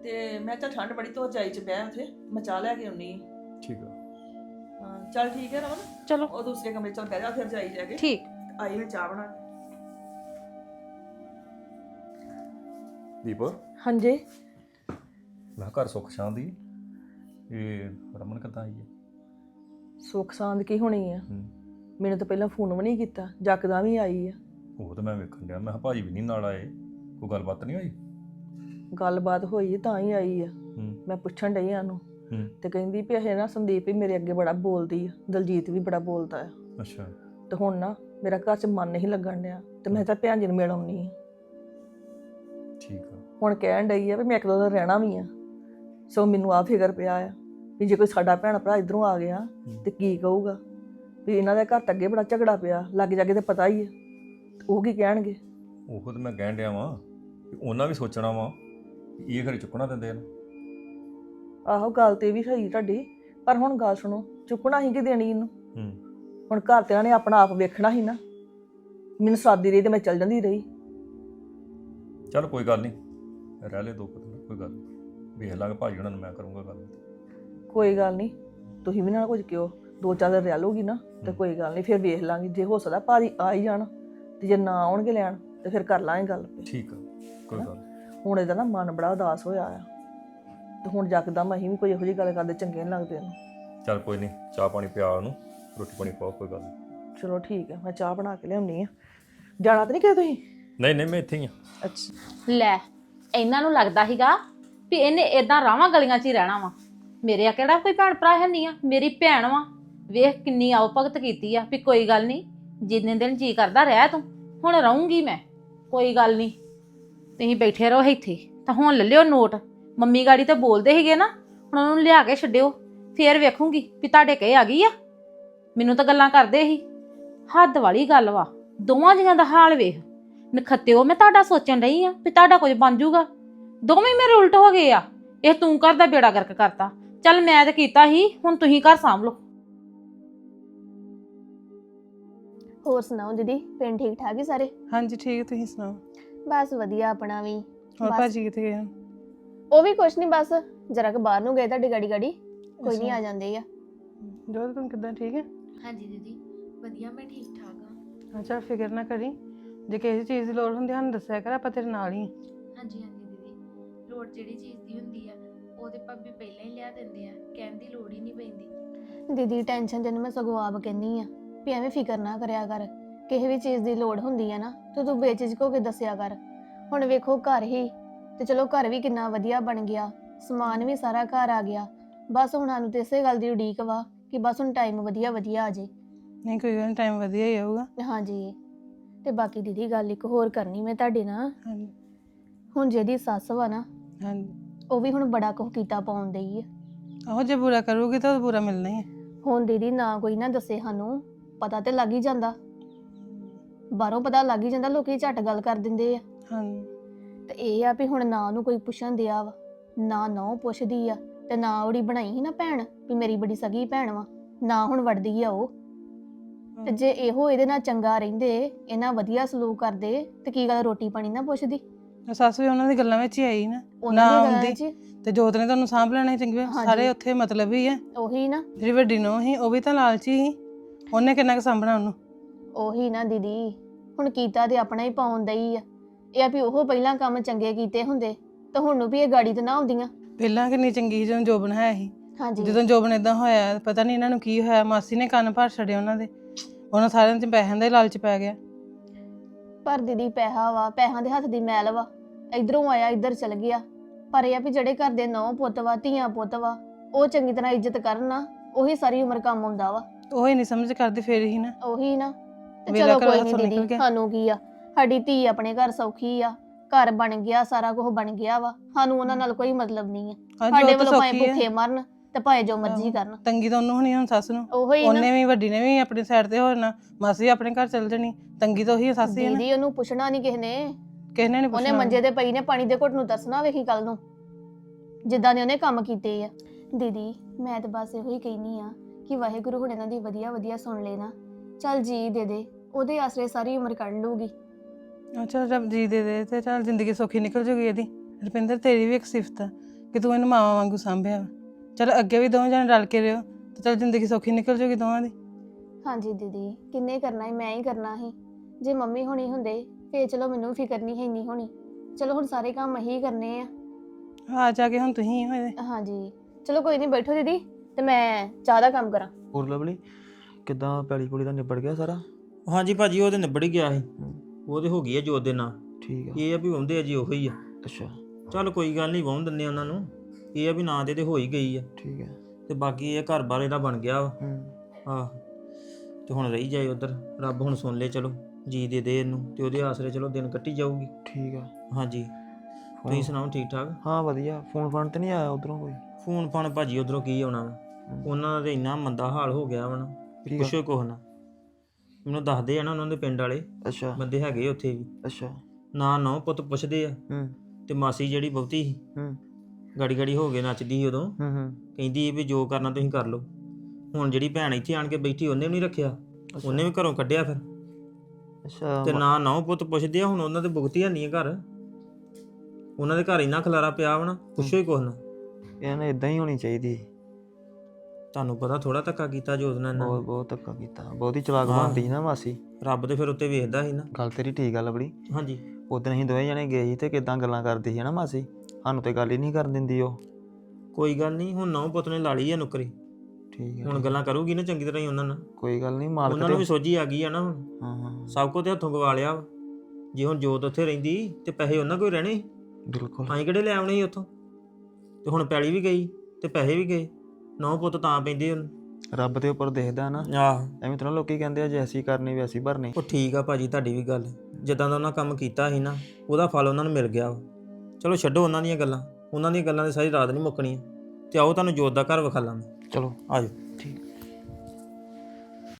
ਤੇ ਮੈਂ ਤਾਂ ਠੰਡ ਬੜੀ ਤੋਂ ਰਜਾਈ 'ਚ ਬਹਿ ਉੱਥੇ। ਮੈਂ ਚਾਹ ਲੈ ਕੇ ਆਉਣੀ ਠੀਕ ਹਾਂ ਚੱਲ ਠੀਕ ਹੈ ਰਮਨ। ਚਲੋ। ਉਹ ਦੂਸਰੇ ਕਮਰੇ 'ਚ ਚੱਲ ਬਹਿ ਜਾ ਫਿਰ ਰਜਾਈ ਜਾ ਕੇ। ਠੀਕ। ਆਈ ਮੈਂ ਚਾਹ ਬਣਾ ਕੇ। ਦੀਪ। ਹਾਂਜੀ। ਮੈਂ ਘਰ ਸੁੱਖ ਸ਼ਾਂਤੀ ਇਹ ਰਮਨ ਕਿੱਦਾਂ ਆਈ ਹੈ? ਸੁੱਖ ਸਾਂਦ ਕੀ ਹੋਣੀ ਆ? ਹੂੰ। ਮੈਨੂੰ ਤਾਂ ਪਹਿਲਾਂ ਫੋਨ ਵੀ ਨਹੀਂ ਕੀਤਾ ਜੱਕਦਾ ਵੀ ਆਈ ਆ। ਉਹ ਤਾਂ ਮੈਂ ਵੇਖਣ ਡਿਆ ਮੈਂ ਕਿਹਾ ਭਾਜੀ ਵੀ ਨਹੀਂ ਨਾਲ ਆਏ। ਕੋਈ ਗੱਲਬਾਤ ਨਹੀਂ ਹੋਈ? ਗੱਲਬਾਤ ਹੋਈ ਤਾਂ ਹੀ ਆਈ ਆ। ਹੂੰ। ਮੈਂ ਪੁੱਛਣ ਡਈ ਆ ਉਹਨੂੰ। ਹੂੰ। ਤੇ ਕਹਿੰਦੀ ਵੀ ਇਹ ਨਾ ਸੰਦੀਪ ਵੀ ਮੇਰੇ ਅੱਗੇ ਬੜਾ ਬੋਲਦੀ ਆ ਦਲਜੀਤ ਵੀ ਬੜਾ ਬੋਲਦਾ ਆ। ਅੱਛਾ। ਤੇ ਹੁਣ ਨਾ ਮੇਰਾ ਘਰ 'ਚ ਮਨ ਨਹੀਂ ਲੱਗਣ ਡਿਆ ਤੇ ਮੈਂ ਤਾਂ ਭੈਣ ਜੀ ਨੂੰ ਮਿਲ ਆਉਣੀ ਆ। ਠੀਕ ਆ। ਹੁਣ ਕਹਿਣ ਡਈ ਆ ਵੀ ਮੈਂ ਇੱਕ ਦੋ ਦਿਨ ਰਹਿਣਾ ਵੀ ਆ ਸੋ ਮੈਨੂੰ ਆ ਫਿਕਰ ਪਿਆ ਆ ਵੀ ਜੇ ਕੋਈ ਸਾਡਾ ਭੈਣ ਭਰਾ ਇਧਰੋਂ ਆ ਗਿਆ ਤੇ ਕੀ ਕਹੂਗਾ? ਵੀ ਇਹਨਾਂ ਦੇ ਘਰ ਤਾਂ ਅੱਗੇ ਬੜਾ ਝਗੜਾ ਪਿਆ ਲੱਗ ਜਾਗੇ ਤੇ ਪਤਾ ਹੀ ਹੈ ਉਹ ਕੀ ਕਹਿਣਗੇ? ਉਹ ਤਾਂ ਮੈਂ ਕਹਿਣ ਡਿਆ ਵਾਂ ਕਿ ਉਹਨਾਂ ਵੀ ਸੋਚਣਾ ਵਾਂ ਕਿ ਇਹ ਘਰੇ ਚੁੱਕਣਾ ਦਿੰਦੇ ਨੇ। ਆਹੋ ਗੱਲ ਤੇ ਵੀ ਸਹੀ ਤੁਹਾਡੀ ਪਰ ਹੁਣ ਗੱਲ ਸੁਣੋ ਚੁੱਕਣਾ ਹੀ ਕਿ ਦੇਣੀ ਇਹਨੂੰ? ਹੂੰ। ਹੁਣ ਘਰ ਤੇ ਨੇ ਆਪਣਾ ਆਪ ਵੇਖਣਾ ਹੀ ਨਾ। ਮੈਨੂੰ ਸਾਦੀ ਰਹੀ ਤੇ ਮੈਂ ਚੱਲ ਜਾਂਦੀ ਰਹੀ। ਚੱਲ ਕੋਈ ਗੱਲ ਨਹੀਂ ਰਹਿ ਲੈ ਦੋ ਕੁ ਦਿਨ ਕੋਈ ਗੱਲ ਨਹੀਂ। ਵੇਖ ਲਾਂਗੇ ਭਾਜੀ ਉਹਨਾਂ ਨੂੰ ਮੈਂ ਕਰੂੰਗਾ ਗੱਲ। ਕੋਈ ਗੱਲ ਨਹੀਂ ਤੁਸੀਂ ਵੀ ਨਾ ਕੁਝ ਕਿਉਂ ਦੋ ਚਾਰ ਦਿਨ ਰਹਿ ਲਓਗੀ ਨਾ ਤੇ ਕੋਈ ਗੱਲ ਨਹੀਂ ਫਿਰ ਵੇਖ ਲਾਂਗੇ ਜੇ ਹੋ ਸਕਦਾ ਭਾਜੀ ਆ ਹੀ ਜਾਣ ਤੇ ਜੇ ਨਾ ਆਉਣਗੇ ਲੈਣ ਤੇ ਫਿਰ ਕਰ ਲਾਂਗੇ ਗੱਲ। ਠੀਕ ਆ ਕੋਈ ਗੱਲ ਨੀ। ਹੁਣ ਇਹਦਾ ਨਾ ਮਨ ਬੜਾ ਉਦਾਸ ਹੋਇਆ ਆ। ਤੇ ਹੁਣ ਜੱਕਦਮ ਅਸੀਂ ਵੀ ਕੋਈ ਇਹੋ ਜਿਹੀ ਗੱਲ ਕਰਦੇ ਚੰਗੇ ਨਹੀਂ ਲੱਗਦੇ ਇਹਨੂੰ। ਚੱਲ ਕੋਈ ਨਹੀਂ ਚਾਹ ਪਾਣੀ ਪਿਆ ਉਹਨੂੰ ਰੋਟੀ ਪਾਣੀ ਪਾਓ ਕੋਈ ਗੱਲ। ਚਲੋ ਠੀਕ ਹੈ ਮੈਂ ਚਾਹ ਬਣਾ ਕੇ ਲਿਆਉਣੀ ਆ। ਜਾਣਾ ਤਾਂ ਨਹੀਂ ਕਿਤੇ ਤੁਸੀਂ? ਨਹੀਂ ਨਹੀਂ ਮੈਂ ਇੱਥੇ ਹੀ ਆ। ਅੱਛਾ। ਲੈ ਇਹਨਾਂ ਨੂੰ ਲੱਗਦਾ ਸੀਗਾ ਵੀ ਇਹਨੇ ਇਦਾਂ ਰਾਵਾਂ ਗਲੀਆਂ 'ਚ ਹੀ ਰਹਿਣਾ ਵਾ। ਮੇਰੇ ਆ ਕਿਹੜਾ ਕੋਈ ਭੈਣ ਭਰਾ ਹੈ ਨਹੀਂ ਆ ਮੇਰੀ ਭੈਣ ਵਾ। ਵੇਖ ਕਿੰਨੀ ਆਓ ਭਗਤ ਕੀਤੀ ਆ ਵੀ ਕੋਈ ਗੱਲ ਨਹੀਂ ਜਿੰਨੇ ਦਿਨ ਜੀ ਕਰਦਾ ਰਹਿ ਤੂੰ ਹੁਣ ਰਹੂੰਗੀ ਮੈਂ ਕੋਈ ਗੱਲ ਨਹੀਂ ਤੁਸੀਂ ਬੈਠੇ ਰਹੋ ਇੱਥੇ ਤਾਂ ਹੁਣ ਲੈ ਲਿਓ ਨੋਟ। ਮੰਮੀ ਗਾੜੀ ਤੇ ਬੋਲਦੇ ਸੀਗੇ ਨਾ ਹੁਣ ਉਹਨੂੰ ਲਿਆ ਕੇ ਛੱਡਿਓ ਫੇਰ ਵੇਖੂੰਗੀ ਵੀ ਤੁਹਾਡੇ ਕਹੇ ਆ ਗਈ ਆ। ਮੈਨੂੰ ਤਾਂ ਗੱਲਾਂ ਕਰਦੇ ਸੀ। ਹੱਦ ਵਾਲੀ ਗੱਲ ਵਾ ਦੋਵਾਂ ਜੀਆਂ ਦਾ ਹਾਲ ਵੇਖ। ਨਖੱਤਿਓ ਮੈਂ ਤੁਹਾਡਾ ਸੋਚਣ ਰਹੀ ਆ ਵੀ ਤੁਹਾਡਾ ਕੁਝ ਬਣ ਜਾਊਗਾ ਦੋਵੇਂ ਮੇਰੇ ਉਲਟ ਹੋ ਗਏ ਆ। ਇਹ ਤੂੰ ਕਰਦਾ ਬੇੜਾ ਗਰਕ ਕਰਤਾ। ਚੱਲ ਮੈਂ ਤਾਂ ਕੀਤਾ ਹੀ ਹੁਣ ਤੁਸੀਂ ਘਰ ਸਾਂਭ ਲਓ ਹੋਰ ਸੁਣਾਓ ਦੀਦੀ ਪਿੰਡ ਠੀਕ ਠਾਕ ਹੀ ਸਾਰੇ? ਹਾਂਜੀ ਠੀਕ ਤੁਸੀਂ ਸੁਣਾਓ? ਬਸ ਵਧੀਆ ਆਪਣਾ ਵੀ। ਹੋਰ ਬਸ। ਭਾਜੀ ਕਿੱਥੇ ਗਏ ਹਨ ਉਹ ਵੀ ਕੁਛ ਨਹੀਂ ਬਸ ਜਰਾ ਕੁ ਬਾਹਰ ਨੂੰ ਗਏ ਤੁਹਾਡੀ ਗਾੜੀ ਗਾੜੀ ਕੋਈ ਨਹੀਂ। ਆ ਜਾਂਦੇ ਆ। ਜੋਤ ਤੂੰ ਕਿੱਦਾਂ ਠੀਕ ਹੈ? ਹਾਂਜੀ ਦੀਦੀ ਵਧੀਆ ਮੈਂ ਠੀਕ ਠਾਕ ਹਾਂ। ਅੱਛਾ ਫਿਕਰ ਨਾ ਕਰੀ। ਜੇ ਕਿਸੇ ਚੀਜ਼ ਦੀ ਲੋੜ ਹੁੰਦੀ ਸਾਨੂੰ ਦੱਸਿਆ ਕਰ ਆਪਾਂ ਤੇਰੇ ਨਾਲ ਹੀ ਹਾਂ। ਹਾਂਜੀ ਹਾਂਜੀ ਦੀਦੀ। ਲੋੜ ਜਿਹੜੀ ਚੀਜ਼ ਦੀ ਹੁੰਦੀ ਆ ਉਹਦੇ ਭਾਬੀ ਪਹਿਲਾਂ ਹੀ ਲਿਆ ਦਿੰਦੇ ਆ ਕਹਿਣ ਦੀ ਲੋੜ ਹੀ ਨਹੀਂ ਪੈਂਦੀ। ਦੀਦੀ ਟੈਨਸ਼ਨ ਤੈਨੂੰ ਮੈਂ ਸਗੋਂ ਆਪ ਕਹਿੰਨੀ ਆ ਵੀ ਐਵੇਂ ਫਿਕਰ ਨਾ ਕਰਿਆ ਕਰ। ਕਿਸੇ ਵੀ ਚੀਜ਼ ਦੀ ਲੋੜ ਹੁੰਦੀ ਆ ਨਾ ਤੇ ਤੂੰ ਬੇਚਿਜਕ ਹੋ ਕੇ ਦੱਸਿਆ ਕਰ। ਹੁਣ ਵੇਖੋ ਘਰ ਹੀ ਤੇ ਚਲੋ ਘਰ ਵੀ ਕਿੰਨਾ ਵਧੀਆ ਬਣ ਗਿਆ ਸਮਾਨ ਵੀ ਸਾਰਾ ਘਰ ਆ ਗਿਆ। ਬਸ ਹੁਣ ਸਾਨੂੰ ਤੇ ਇਸੇ ਗੱਲ ਦੀ ਉਡੀਕ ਵਾ ਕਿ ਬਸ ਹੁਣ ਟਾਈਮ ਵਧੀਆ ਵਧੀਆ ਆ ਜੇ। ਨਹੀਂ ਕੋਈ ਗੱਲ ਟਾਈਮ ਵਧੀਆ ਹੀ ਆਊਗਾ। ਹਾਂਜੀ। ਤੇ ਬਾਕੀ ਦੀਦੀ ਗੱਲ ਇੱਕ ਹੋਰ ਕਰਨੀ ਮੈਂ ਤੁਹਾਡੇ ਨਾਲ। ਹਾਂਜੀ। ਹੁਣ ਜਿਹਦੀ ਸੱਸ ਵਾ ਨਾ ਹਾਂਜੀ। ਉਹ ਵੀ ਹੁਣ ਬੜਾ ਕੁਝ ਕੀਤਾ ਪਾਉਣ ਡਈ ਆ। ਆਹੋ ਜੇ ਬੁਰਾ ਕਰੋਗੇ ਤਾਂ ਬੁਰਾ ਮਿਲਣਾ ਹੀ ਹੈ ਹੁਣ ਦੀਦੀ ਨਾ ਕੋਈ ਨਾ ਦੱਸੇ ਸਾਨੂੰ ਪਤਾ ਤੇ ਲੱਗ ਹੀ ਜਾਂਦਾ। ਬਾਹਰੋਂ ਪਤਾ ਲੱਗ ਹੀ ਜਾਂਦਾ ਲੋਕੀ ਝਟ ਗੱਲ ਕਰ ਦਿੰਦੇ ਆ। ਹਾਂਜੀ। ਤੇ ਇਹ ਆ ਵੀ ਹੁਣ ਨਾ ਉਹਨੂੰ ਕੋਈ ਪੁੱਛਣ ਦਿਆ ਵਾ ਨਾ ਨਾ ਪੁੱਛਦੀ ਆ ਤੇ ਨਾ ਉਹਦੀ ਬਣਾਈ ਸੀ ਨਾ ਭੈਣ ਵੀ ਮੇਰੀ ਬੜੀ ਸਗੀ ਭੈਣ ਵਾ ਨਾ ਹੁਣ ਵੜਦੀ ਆ ਉਹ। ਤੇ ਜੇ ਇਹੋ ਇਹਦੇ ਨਾਲ ਚੰਗਾ ਰਹਿੰਦੇ ਇਹਨਾਂ ਵਧੀਆ ਸਲੂਕ ਕਰਦੇ ਤੇ ਕੀ ਗੱਲ ਰੋਟੀ ਪਾਣੀ ਨਾ ਪੁੱਛਦੀ? ਸੱਸ ਵੀ ਉਹਨਾਂ ਦੀ ਗੱਲਾਂ ਵਿੱਚ ਹੀ ਆਈ ਨਾ ਉਹਨਾਂ ਨਾ ਦੀ ਗੱਲਾਂ ਆਉਂਦੀ। ਤੇ ਜੋਤ ਨੇ ਤੁਹਾਨੂੰ ਸਾਂਭ ਲੈਣਾ ਸੀ ਚੰਗੀ। ਹਾਂਜੀ। ਸਾਰੇ ਉੱਥੇ ਮਤਲਬ ਹੀ ਹੈ ਉਹੀ ਨਾ। ਜਿਹੜੀ ਵੱਡੀ ਨੂੰ ਸੀ ਉਹ ਵੀ ਤਾਂ ਲਾਲਚੀ ਸੀ। ਉਹਨੇ ਕਿੰਨਾ ਕੁ ਸਾਂਭਣਾ ਉਹਨੂੰ? ਉਹੀ ਨਾ ਦੀਦੀ ਹੁਣ ਕੀਤਾ ਤੇ ਆਪਣਾ ਹੀ ਪਾਉਣ ਦਈ ਆ। ਇਹ ਆ ਵੀ ਉਹ ਪਹਿਲਾਂ ਕੰਮ ਚੰਗੇ ਕੀਤੇ ਹੁੰਦੇ ਤਾਂ ਹੁਣ ਨੂੰ ਵੀ ਇਹ ਗਾੜੀ ਤੇ ਨਾ ਆਉਂਦੀਆਂ। ਪਹਿਲਾਂ ਕਿੰਨੀ ਚੰਗੀ ਸੀ ਜਦੋਂ ਜੋਬਨ ਹੈ ਸੀ। ਹਾਂਜੀ। ਜਦੋਂ ਜੋਬਨ ਇਦਾਂ ਹੋਇਆ ਪਤਾ ਨਹੀਂ ਇਹਨਾਂ ਨੂੰ ਕੀ ਹੋਇਆ ਮਾਸੀ ਨੇ ਕੰਨ ਭਰ ਛੜੇ ਉਹਨਾਂ ਦੇ। ਉਹਨਾਂ ਸਾਰਿਆਂ ਚ ਪੈਸਿਆਂ ਦਾ ਹੀ ਲਾਲਚ ਪੈ ਗਿਆ। ਪਰ ਦੀਦੀ ਪੈਸਾ ਵਾ ਪੈਸਿਆਂ ਦੇ ਹੱਥ ਦੀ ਮੈਲ ਵਾ। ਇਧਰੋਂ ਆਇਆ ਇੱਧਰ ਚਲ ਗਿਆ। ਪਰ ਇਹ ਆ ਵੀ ਜਿਹੜੇ ਘਰ ਦੇ ਨੌ ਪੁੱਤ ਵਾ ਧੀਆਂ ਪੁੱਤ ਵਾ ਉਹ ਚੰਗੀ ਤਰ੍ਹਾਂ ਇੱਜ਼ਤ ਕਰਨ ਨਾ ਉਹੀ ਸਾਰੀ ਉਮਰ ਕੰਮ ਆਉਂਦਾ ਵਾ। ਉਹ ਹੀ ਨਹੀਂ ਸਮਝ ਕਰਦੀ ਫੇਰ ਹੀ ਨਾ। ਉਹੀ ਨਾ। ਤੇ ਵੇਲਾ ਚਲੋ ਘਰੋਂ ਕੋਈ ਹੱਥੋਂ ਨਹੀਂ ਨਿਕਲ ਦੀਦੀ ਗਿਆ। ਸਾਨੂੰ ਕੀ ਆ? ਸਾਡੀ ਧੀ ਆਪਣੇ ਘਰ ਸੌਖੀ ਆ ਘਰ ਬਣ ਗਿਆ ਸਾਰਾ ਕੁਝ ਬਣ ਗਿਆ ਵਾ ਸਾਨੂੰ ਉਹਨਾਂ ਨਾਲ ਕੋਈ ਮਤਲਬ ਨਹੀਂ ਆ। ਸਾਡੇ ਵੱਲੋਂ ਭਾਵੇਂ ਸੌਖੀ ਭੁੱਖੇ ਮਰਨ ਤੇ ਭਾਵੇਂ ਜੋ ਮਰਜ਼ੀ ਕਰਨ। ਤੰਗੀ ਤਾਂ ਉਹਨੂੰ ਹੋਣੀ ਹੁਣ ਸੱਸ ਨੂੰ। ਉਹੀ ਨਾ। ਉਹਨੇ ਵੀ ਵੱਡੀ ਨੇ ਵੀ ਆਪਣੀ ਸਾਈਡ ਤੇ ਹੋਣਾ ਮਾਸੀ ਆਪਣੇ ਘਰ ਚਲ ਜਣੀ ਤੰਗੀ ਤਾਂ ਉਹੀ ਹੈ ਸੱਸ ਹੀ ਹੈ ਨਾ। ਦੀਦੀ ਉਹਨੂੰ ਪੁੱਛਣਾ ਨਹੀਂ ਕਿਸੇ ਨੇ। ਕਿਸੇ ਨੇ ਨਹੀਂ ਉਹਨੇ ਪੁੱਛਣਾ। ਮੰਜੇ ਤੇ ਪਈ ਨੇ ਪਾਣੀ ਦੇ ਘੁੱਟ ਨੂੰ ਤਰਸਣਾ ਵੇਖੀ ਕੱਲ ਨੂੰ ਜਿੱਦਾਂ ਦੇ ਉਹਨੇ ਕੰਮ ਕੀਤੇ ਆ। ਦੀਦੀ ਮੈਂ ਤਾਂ ਬਸ ਇਹੋ ਹੀ ਕਹਿਨੀ ਆ ਕਿ ਵਾਹਿਗੁਰੂ ਹੁਣ ਇਹਨਾਂ ਦੀ ਵਧੀਆ ਵਧੀਆ ਸੁਣ ਲੈਣਾ ਚੱਲ ਜੀ ਦੇ ਦੇ ਉਹਦੇ ਆਸਰੇ ਸਾਰੀ ਉਮਰ ਕੱਢ ਲੂਗੀ ਅੱਛਾ ਰੱਬ ਜੀ ਦੇ ਦੇ ਤੇ ਚੱਲ ਜ਼ਿੰਦਗੀ ਸੌਖੀ ਨਿਕਲ ਜੂਗੀ ਇਹਦੀ। ਰੁਪਿੰਦਰ ਤੇਰੀ ਵੀ ਇੱਕ ਸਿਫਤ ਆ ਕਿ ਤੂੰ ਇਹਨੂੰ ਮਾਵਾ ਵਾਂਗੂ ਸੰਭਿਆ। ਚੱਲ ਅੱਗੇ ਵੀ ਦੋਵੇਂ ਜਣੇ ਰਲ ਕੇ ਰਿਓ ਤੇ ਚੱਲ ਜ਼ਿੰਦਗੀ ਸੌਖੀ ਨਿਕਲ ਜੂਗੀ ਦੋਵਾਂ ਦੀ। ਹਾਂਜੀ ਦੀਦੀ ਕਿੰਨੇ ਕਰਨਾ ਹੈ ਮੈਂ ਹੀ ਕਰਨਾ ਸੀ ਜੇ ਮੰਮੀ ਹੋਣੀ ਹੁੰਦੇ ਫੇਰ ਚਲੋ ਮੈਨੂੰ ਵੀ ਫਿਕਰ ਨਹੀਂ ਹੈ ਇੰਨੀ ਹੋਣੀ। ਚਲੋ ਹੁਣ ਸਾਰੇ ਕੰਮ ਅਸੀਂ ਕਰਨੇ ਆ। ਆ ਜਾ ਕੇ ਹੁਣ ਤੁਸੀਂ ਹੋਏ। ਹਾਂਜੀ। ਚਲੋ ਕੋਈ ਨਹੀਂ ਬੈਠੋ ਦੀਦੀ ਤੇ ਮੈਂ ਚਾਹ ਦਾ ਕੰਮ ਕਰਾਂ। ਹੋਰ ਲਵਲੀ ਕਿਦਾਂ ਪੈਲੀ ਪੂਲੀ ਦਾ ਨਿਬੜ ਗਿਆ ਸਾਰਾ? ਹਾਂਜੀ ਭਾਜੀ ਉਹ ਤੇ ਨਿਬੜ ਹੀ ਗਿਆ ਸੀ। ਉਹ ਤੇ ਹੋ ਗਈ ਹੈ ਜੋਤ ਦੇ ਨਾਂ। ਠੀਕ ਆ। ਇਹ ਆ ਵੀ ਵੰਦੇ ਆ ਜੀ ਉਹੀ ਆ। ਅੱਛਾ। ਚੱਲ ਕੋਈ ਗੱਲ ਨਹੀਂ ਵਾਹੁਣ ਦਿੰਦੇ ਆ ਉਹਨਾਂ ਨੂੰ। ਇਹ ਆ ਵੀ ਨਾਂ ਦੇ ਤੇ ਹੋ ਹੀ ਗਈ ਆ। ਠੀਕ ਹੈ ਤੇ ਬਾਕੀ ਇਹ ਘਰ ਬਾਰ ਇਹਦਾ ਬਣ ਗਿਆ ਵਾ। ਹੂੰ। ਆਹ। ਤੇ ਹੁਣ ਰਹੀ ਜਾਏ ਉਧਰ। ਰੱਬ ਹੁਣ ਸੁਣ ਲੇ ਚਲੋ। ਜੀ ਦੇ ਦੇ ਇਹਨੂੰ। ਤੇ ਉਹਦੇ ਆਸਰੇ ਚਲੋ ਦਿਨ ਕੱਟੀ ਜਾਊਗੀ। ਠੀਕ ਆ। ਹਾਂਜੀ। ਤੁਸੀਂ ਸੁਣਾਓ ਠੀਕ ਠਾਕ? ਹਾਂ ਵਧੀਆ। ਫੋਨ ਫਾਨ ਤੇ ਨਹੀਂ ਆਇਆ ਉਧਰੋਂ ਕੋਈ? ਫੋਨ ਫਾਨ ਭਾਜੀ ਉਧਰੋਂ ਕੀ ਆਉਣਾ ਵਾ? ਉਹਨਾਂ ਦਾ ਤੇ ਇੰਨਾ ਮੰਦਾ ਹਾਲ ਹੋ ਗਿਆ ਵਾ ਨਾ ਕਿ ਠੀਕ ਆ। ਪੁੱਛੋ ਕੁਛ ਨਾ। ਮੈਨੂੰ ਦੱਸਦੇ ਆ ਨਾ ਉਹਨਾਂ ਦੇ ਪਿੰਡ ਵਾਲੇ। ਅੱਛਾ। ਬੰਦੇ ਹੈਗੇ ਉੱਥੇ ਵੀ। ਅੱਛਾ। ਨਾ ਨੌ ਪੁੱਤ ਪੁੱਛਦੇ ਆ। ਹੂੰ। ਤੇ ਮਾਸੀ ਜਿਹੜੀ ਬਹੁਤੀ ਸੀ ਹੂੰ। ਗਾੜੀ ਗਾੜੀ ਹੋ ਕੇ ਨੱਚਦੀ ਸੀ ਉਦੋਂ। ਹੂੰ ਹੂੰ। ਕਹਿੰਦੀ ਵੀ ਜੋ ਕਰਨਾ ਤੁਸੀਂ ਕਰ ਲਓ। ਹੁਣ ਜਿਹੜੀ ਭੈਣ ਇੱਥੇ ਆਣ ਕੇ ਬੈਠੀ ਉਹਨੇ ਵੀ ਨਹੀਂ ਰੱਖਿਆ। ਉਹਨੇ ਵੀ ਘਰੋਂ ਕੱਢਿਆ ਫਿਰ। ਅੱਛਾ ਤੇ ਨਾ ਨੌ ਪੁੱਤ ਪੁੱਛਦੇ ਆ ਹੁਣ ਉਹਨਾਂ ਦੇ ਭੁਗਤੀ ਨਹੀਂ ਘਰ। ਉਹਨਾਂ ਦੇ ਘਰ ਇੰਨਾ ਖਲਾਰਾ ਪਿਆ ਨਾ ਪੁੱਛੋ ਹੀ ਕੁਛ ਨਾ। ਇਹਨਾਂ ਨੇ ਇਦਾਂ ਹੀ ਹੋਣੀ ਚਾਹੀਦੀ। ਤੁਹਾਨੂੰ ਪਤਾ ਥੋੜਾ ਧੱਕਾ ਕੀਤਾ ਨਾਲ ਇਹਨਾਂ ਬਹੁਤ ਨੇ। ਬਹੁਤ ਧੱਕਾ ਕੀਤਾ। ਬਹੁਤੀ ਚਲਾਕ ਹਾਂ। ਬਣਦੀ ਸੀ ਨਾ ਮਾਸੀ। ਰੱਬ ਤੇ ਫਿਰ ਉੱਤੇ ਵੇਖਦਾ ਸੀ ਨਾ। ਗੱਲ ਤੇਰੀ ਠੀਕ ਆ ਲਵਲੀ। ਹਾਂਜੀ। ਉਦੋਂ ਅਸੀਂ ਦੋਵੇਂ ਜਣੇ ਗਏ ਸੀ ਤੇ ਕਿਦਾਂ ਗੱਲਾਂ ਕਰਦੀ ਸੀ ਨਾ ਮਾਸੀ। ਸਾਨੂੰ ਤੇ ਗੱਲ ਹੀ ਨਹੀਂ ਕਰਨ ਦਿੰਦੀ ਉਹ। ਕੋਈ ਗੱਲ ਨਹੀਂ ਹੁਣ ਨੌ ਪੁੱਤ ਨੇ ਲਾ ਲਈ ਆ ਨੁਕਰੀ। ਠੀਕ ਹੈ ਹੁਣ ਗੱਲਾਂ ਕਰੂਗੀ ਨਾ ਚੰਗੀ ਤਰ੍ਹਾਂ ਹੀ ਉਹਨਾਂ ਨਾਲ। ਕੋਈ ਗੱਲ ਨਹੀਂ ਮਾਲਕ ਉਹਨਾਂ ਨੂੰ ਵੀ ਤੇ ਸੋਝੀ ਆ ਗਈ ਆ ਨਾ ਹੁਣ। ਹਾਂ ਹਾਂ। ਸਭ ਕੁਝ ਤੇ ਹੱਥੋਂ ਗਵਾ ਲਿਆ ਵਾ। ਜੇ ਹੁਣ ਜੋਤ ਉੱਥੇ ਰਹਿੰਦੀ ਤੇ ਪੈਸੇ ਉਹਨਾਂ ਕੋਈ ਰਹਿਣੇ ਸੀ। ਬਿਲਕੁਲ। ਅਸੀਂ ਕਿਹੜੇ ਲੈ ਆਉਣੇ ਸੀ ਉੱਥੋਂ? ਤੇ ਹੁਣ ਪੈਲੀ ਵੀ ਗਈ ਤੇ ਪੈਸੇ ਵੀ ਗਏ। ਨੌ ਪੁੱਤ ਤਾਂ ਪੈਂਦੇ ਹੁਣ। ਰੱਬ ਦੇ ਉੱਪਰ ਦੇਖਦਾ ਨਾ। ਆਹ। ਐਵੇਂ ਤਾਂ ਲੋਕੀ ਕਹਿੰਦੇ ਆ ਜੇ ਅਸੀਂ ਕਰਨੀ ਵੀ ਅਸੀਂ ਭਰਨੀ। ਉਹ ਠੀਕ ਆ ਭਾਜੀ ਤੁਹਾਡੀ ਵੀ ਗੱਲ। ਜਿੱਦਾਂ ਦਾ ਉਹਨਾਂ ਕੰਮ ਕੀਤਾ ਸੀ ਨਾ ਉਹਦਾ ਫਲ ਉਹਨਾਂ ਨੂੰ ਮਿਲ ਗਿਆ ਵਾ। ਚਲੋ ਛੱਡੋ ਉਹਨਾਂ ਦੀਆਂ ਗੱਲਾਂ। ਉਹਨਾਂ ਦੀਆਂ ਗੱਲਾਂ ਦੇ ਸਾਰੀ ਰਾਤ ਨਹੀਂ ਮੁੱਕਣੀਆਂ। ਤੇ ਆਓ ਤੁਹਾਨੂੰ ਜੋਤ ਦਾ ਘਰ ਵਿਖਾਲਾਂ ਮੈਂ ਚਲੋ। ਆਜੋ